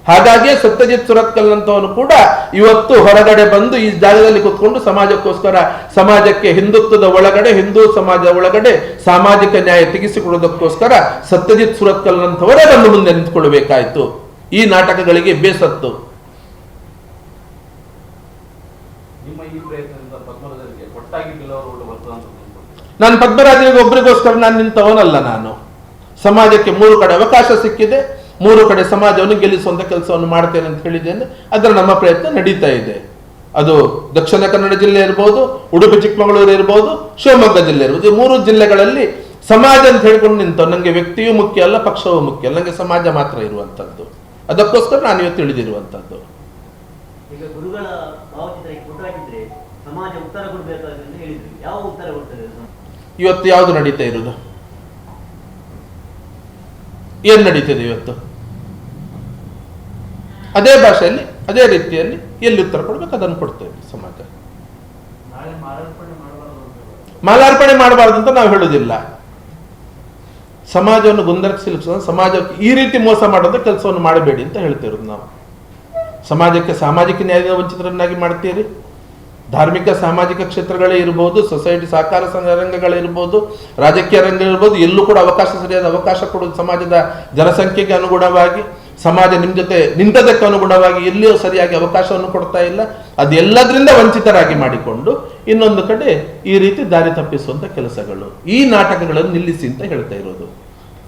ಹಾಗಾಗಿ ಸತ್ಯಜಿತ್ ಸುರತ್ಕಲ್ ಅಂತವನು ಕೂಡ ಇವತ್ತು ಹೊರಗಡೆ ಬಂದು ಈ ಜಾಗದಲ್ಲಿ ಕುತ್ಕೊಂಡು ಸಮಾಜಕ್ಕೋಸ್ಕರ ಸಮಾಜಕ್ಕೆ ಹಿಂದುತ್ವದ ಒಳಗಡೆ, ಹಿಂದೂ ಸಮಾಜದ ಒಳಗಡೆ ಸಾಮಾಜಿಕ ನ್ಯಾಯ ತೆಗೆಸಿಕೊಡೋದಕ್ಕೋಸ್ಕರ ಸತ್ಯಜಿತ್ ಸುರತ್ಕಲ್ ಅಂತವರೇ ಬಂದು ಮುಂದೆ ನಿಂತ್ಕೊಳ್ಬೇಕಾಯ್ತು. ಈ ನಾಟಕಗಳಿಗೆ ಬೇಸತ್ತು.
ನಿಮ್ಮ ಈ ಪ್ರಯತ್ನದಿಂದ
ನಾನು ಪದ್ಮರಾಜನಿಗೆ ಒಬ್ಬರಿಗೋಸ್ಕರ ನಾನು ನಿಂತವನಲ್ಲ ನಾನು. ಸಮಾಜಕ್ಕೆ ಮೂರು ಕಡೆ ಅವಕಾಶ ಸಿಕ್ಕಿದೆ. ಮೂರು ಕಡೆ ಸಮಾಜವನ್ನು ಗೆಲ್ಲಿಸುವಂಥ ಕೆಲಸವನ್ನು ಮಾಡ್ತೇನೆ ಅಂತ ಹೇಳಿದ್ದೇನೆ. ಅದರ ನಮ್ಮ ಪ್ರಯತ್ನ ನಡೀತಾ ಇದೆ. ಅದು ದಕ್ಷಿಣ ಕನ್ನಡ ಜಿಲ್ಲೆ ಇರ್ಬೋದು, ಉಡುಪಿ, ಚಿಕ್ಕಮಗಳೂರು ಇರ್ಬೋದು, ಶಿವಮೊಗ್ಗ ಜಿಲ್ಲೆ ಇರ್ಬೋದು. ಈ ಮೂರು ಜಿಲ್ಲೆಗಳಲ್ಲಿ ಸಮಾಜ ಅಂತ ಹೇಳ್ಕೊಂಡು ನಿಂತ ನನಗೆ ವ್ಯಕ್ತಿಯೂ ಮುಖ್ಯ ಅಲ್ಲ, ಪಕ್ಷವೂ ಮುಖ್ಯ ಅಲ್ಲ. ನನಗೆ ಸಮಾಜ ಮಾತ್ರ ಇರುವಂತದ್ದು. ಅದಕ್ಕೋಸ್ಕರ ನಾನು ಇವತ್ತು
ತಿಳಿದಿರುವಂಥದ್ದು ಸಮಾಜ ಉತ್ತರ ಕೊಡಬೇಕು ಯಾವ ಉತ್ತರ ಕೊಡ್ತದೆ?
ಇವತ್ತು ಯಾವುದು ನಡೀತಾ ಇರೋದು? ಏನ್ ನಡೀತದೆ ಇವತ್ತು? ಅದೇ ಭಾಷೆಯಲ್ಲಿ ಅದೇ ರೀತಿಯಲ್ಲಿ ಎಲ್ಲಿ ಉತ್ತರ ಕೊಡ್ಬೇಕು ಅದನ್ನು ಕೊಡ್ತೇವೆ ಸಮಾಜ. ಮಾಲಾರ್ಪಣೆ ಮಾಡಬಾರ್ದು ಅಂತ ನಾವು ಹೇಳುದಿಲ್ಲ ಸಮಾಜವನ್ನು ಗೊಂದಲಕ್ಕೆ ಸಿಲುಕಿಸೋದು ಸಮಾಜಕ್ಕೆ ಈ ರೀತಿ ಮೋಸ ಮಾಡೋದು ಕೆಲಸವನ್ನು ಮಾಡಬೇಡಿ ಅಂತ ಹೇಳ್ತಿರೋದು ನಾವು. ಸಮಾಜಕ್ಕೆ ಸಾಮಾಜಿಕ ನ್ಯಾಯದ ವಂಚಿತರನ್ನಾಗಿ ಮಾಡ್ತೀರಿ? ಧಾರ್ಮಿಕ ಸಾಮಾಜಿಕ ಕ್ಷೇತ್ರಗಳೇ ಇರ್ಬೋದು ಸೊಸೈಟಿ ಸಹಕಾರ ಸಂಘ ರಂಗಗಳಿರ್ಬೋದು ರಾಜಕೀಯ ರಂಗ ಇರ್ಬೋದು, ಎಲ್ಲೂ ಕೂಡ ಅವಕಾಶ ಸರಿಯಾದ ಅವಕಾಶ ಕೊಡೋದು ಸಮಾಜದ ಜನಸಂಖ್ಯೆಗೆ ಅನುಗುಣವಾಗಿ, ಸಮಾಜ ನಿಮ್ಮ ಜೊತೆ ನಿಂತದಕ್ಕೆ ಅನುಗುಣವಾಗಿ ಎಲ್ಲಿಯೂ ಸರಿಯಾಗಿ ಅವಕಾಶವನ್ನು ಕೊಡ್ತಾ ಇಲ್ಲ. ಅದೆಲ್ಲದರಿಂದ ವಂಚಿತರಾಗಿ ಮಾಡಿಕೊಂಡು ಇನ್ನೊಂದು ಕಡೆ ಈ ರೀತಿ ದಾರಿ ತಪ್ಪಿಸುವಂಥ ಕೆಲಸಗಳು. ಈ ನಾಟಕಗಳನ್ನು ನಿಲ್ಲಿಸಿ ಅಂತ ಹೇಳ್ತಾ ಇರೋದು.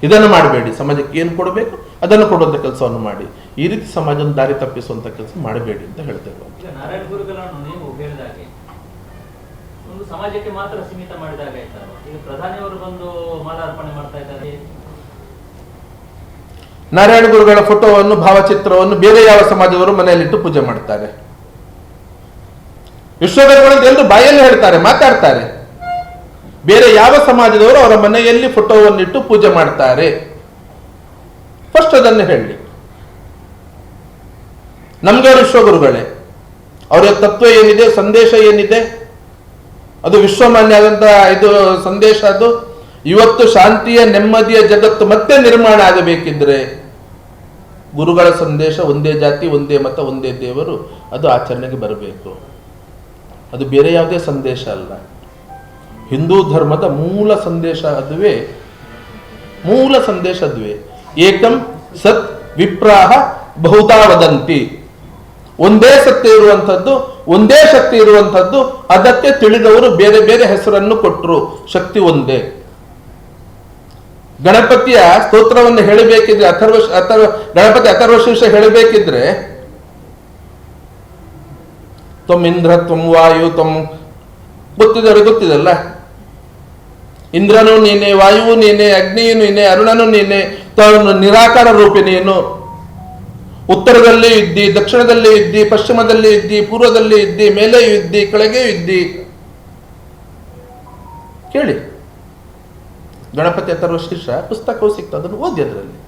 ಇದನ್ನು ಮಾಡಬೇಡಿ. ಸಮಾಜಕ್ಕೆ ಏನು ಕೊಡಬೇಕು? ಅದನ್ನು ಕೊಡುವಂಥ ಕೆಲಸವನ್ನು ಮಾಡಿ. ಈ ರೀತಿ ಸಮಾಜವನ್ನು ದಾರಿ ತಪ್ಪಿಸುವಂಥ ಕೆಲಸ ಮಾಡಬೇಡಿ ಅಂತ ಹೇಳ್ತಾ ಇರೋದು
ಈಗ ನಾರಾಯಣ ಗುರುಗಳನ್ನು ನೀವು ಹೇಳಿದ ಹಾಗೆ ಒಂದು ಸಮಾಜಕ್ಕೆ ಮಾತ್ರ ಸೀಮಿತ ಮಾಡಿದಾಗ ಈಗ ಪ್ರಧಾನಿಯವರು ಬಂದು ಮಾಲಾರ್ಪಣೆ ಮಾಡ್ತಾ ಇದ್ದಾರೆ.
ನಾರಾಯಣ ಗುರುಗಳ ಫೋಟೋವನ್ನು, ಭಾವಚಿತ್ರವನ್ನು ಬೇರೆ ಯಾವ ಸಮಾಜದವರು ಮನೆಯಲ್ಲಿಟ್ಟು ಪೂಜೆ ಮಾಡ್ತಾರೆ. ವಿಶ್ವಕರ್ಮಗಳು ಎಲ್ಲರೂ ಬಾಯಲ್ಲಿ ಹೇಳ್ತಾರೆ, ಮಾತಾಡ್ತಾರೆ. ಬೇರೆ ಯಾವ ಸಮಾಜದವರು ಅವರ ಮನೆಯಲ್ಲಿ ಫೋಟೋವನ್ನು ಇಟ್ಟು ಪೂಜೆ ಮಾಡ್ತಾರೆ? ಫಸ್ಟ್ ಅದನ್ನು ಹೇಳಿ. ನಮ್ಗೆ ವಿಶ್ವಗುರುಗಳೇ. ಅವರ ತತ್ವ ಏನಿದೆ, ಸಂದೇಶ ಏನಿದೆ? ಅದು ವಿಶ್ವಮಾನ್ಯ ಆದಂತ ಇದು ಸಂದೇಶ ಅದು. ಇವತ್ತು ಶಾಂತಿಯ ನೆಮ್ಮದಿಯ ಜಗತ್ತು ಮತ್ತೆ ನಿರ್ಮಾಣ ಆಗಬೇಕಿದ್ರೆ ಗುರುಗಳ ಸಂದೇಶ ಒಂದೇ ಜಾತಿ, ಒಂದೇ ಮತ, ಒಂದೇ ದೇವರು, ಅದು ಆಚರಣೆಗೆ ಬರಬೇಕು. ಅದು ಬೇರೆ ಯಾವುದೇ ಸಂದೇಶ ಅಲ್ಲ. ಹಿಂದೂ ಧರ್ಮದ ಮೂಲ ಸಂದೇಶ ಅದುವೇ, ಮೂಲ ಸಂದೇಶ ಅದುವೇ. ಏಕಂ ಸತ್ ವಿಪ್ರಾಹ ಬಹುತಾ ವದಂತಿ. ಒಂದೇ ಸತ್ಯ ಇರುವಂಥದ್ದು ಒಂದೇ ಶಕ್ತಿ ಇರುವಂತದ್ದು ಅದಕ್ಕೆ ತಿಳಿದವರು ಬೇರೆ ಬೇರೆ ಹೆಸರನ್ನು ಕೊಟ್ಟರು ಶಕ್ತಿ ಒಂದೇ. ಗಣಪತಿಯ ಸ್ತೋತ್ರವನ್ನು ಹೇಳಬೇಕಿದ್ರೆ, ಅಥರ್ವ ಅಥರ್ವ, ಗಣಪತಿ ಅಥರ್ವ ಶೀರ್ಷ ಹೇಳಬೇಕಿದ್ರೆ ತಮ್ಮ ಇಂದ್ರ, ತ್ವಂ ವಾಯು ತ್ವಮ್ ಗೊತ್ತಿದವ್ರಿಗೆ ಗೊತ್ತಿದಲ್ಲ. ಇಂದ್ರನು ನೀನೆ, ವಾಯುವು ನೀನೆ, ಅಗ್ನಿಯು ನೀನೆ, ಅರುಣನು ನೀನೆ ತಾನು ನಿರಾಕಾರ ರೂಪಿ ನೀನು ಉತ್ತರದಲ್ಲಿ ಇದ್ದಿ, ದಕ್ಷಿಣದಲ್ಲಿ ಇದ್ದಿ, ಪಶ್ಚಿಮದಲ್ಲಿ ಇದ್ದಿ, ಪೂರ್ವದಲ್ಲಿ ಇದ್ದಿ ಮೇಲೆ ಇದ್ದಿ ಕೆಳಗೆ ಇದ್ದಿ. ಕೇಳಿ. ಗಣಪತಿ ಅಥರ್ವ ಶೀರ್ಷ ಪುಸ್ತಕವು ಸಿಕ್ತು, ಅದನ್ನು ಓದಿ ಅದರಲ್ಲಿ.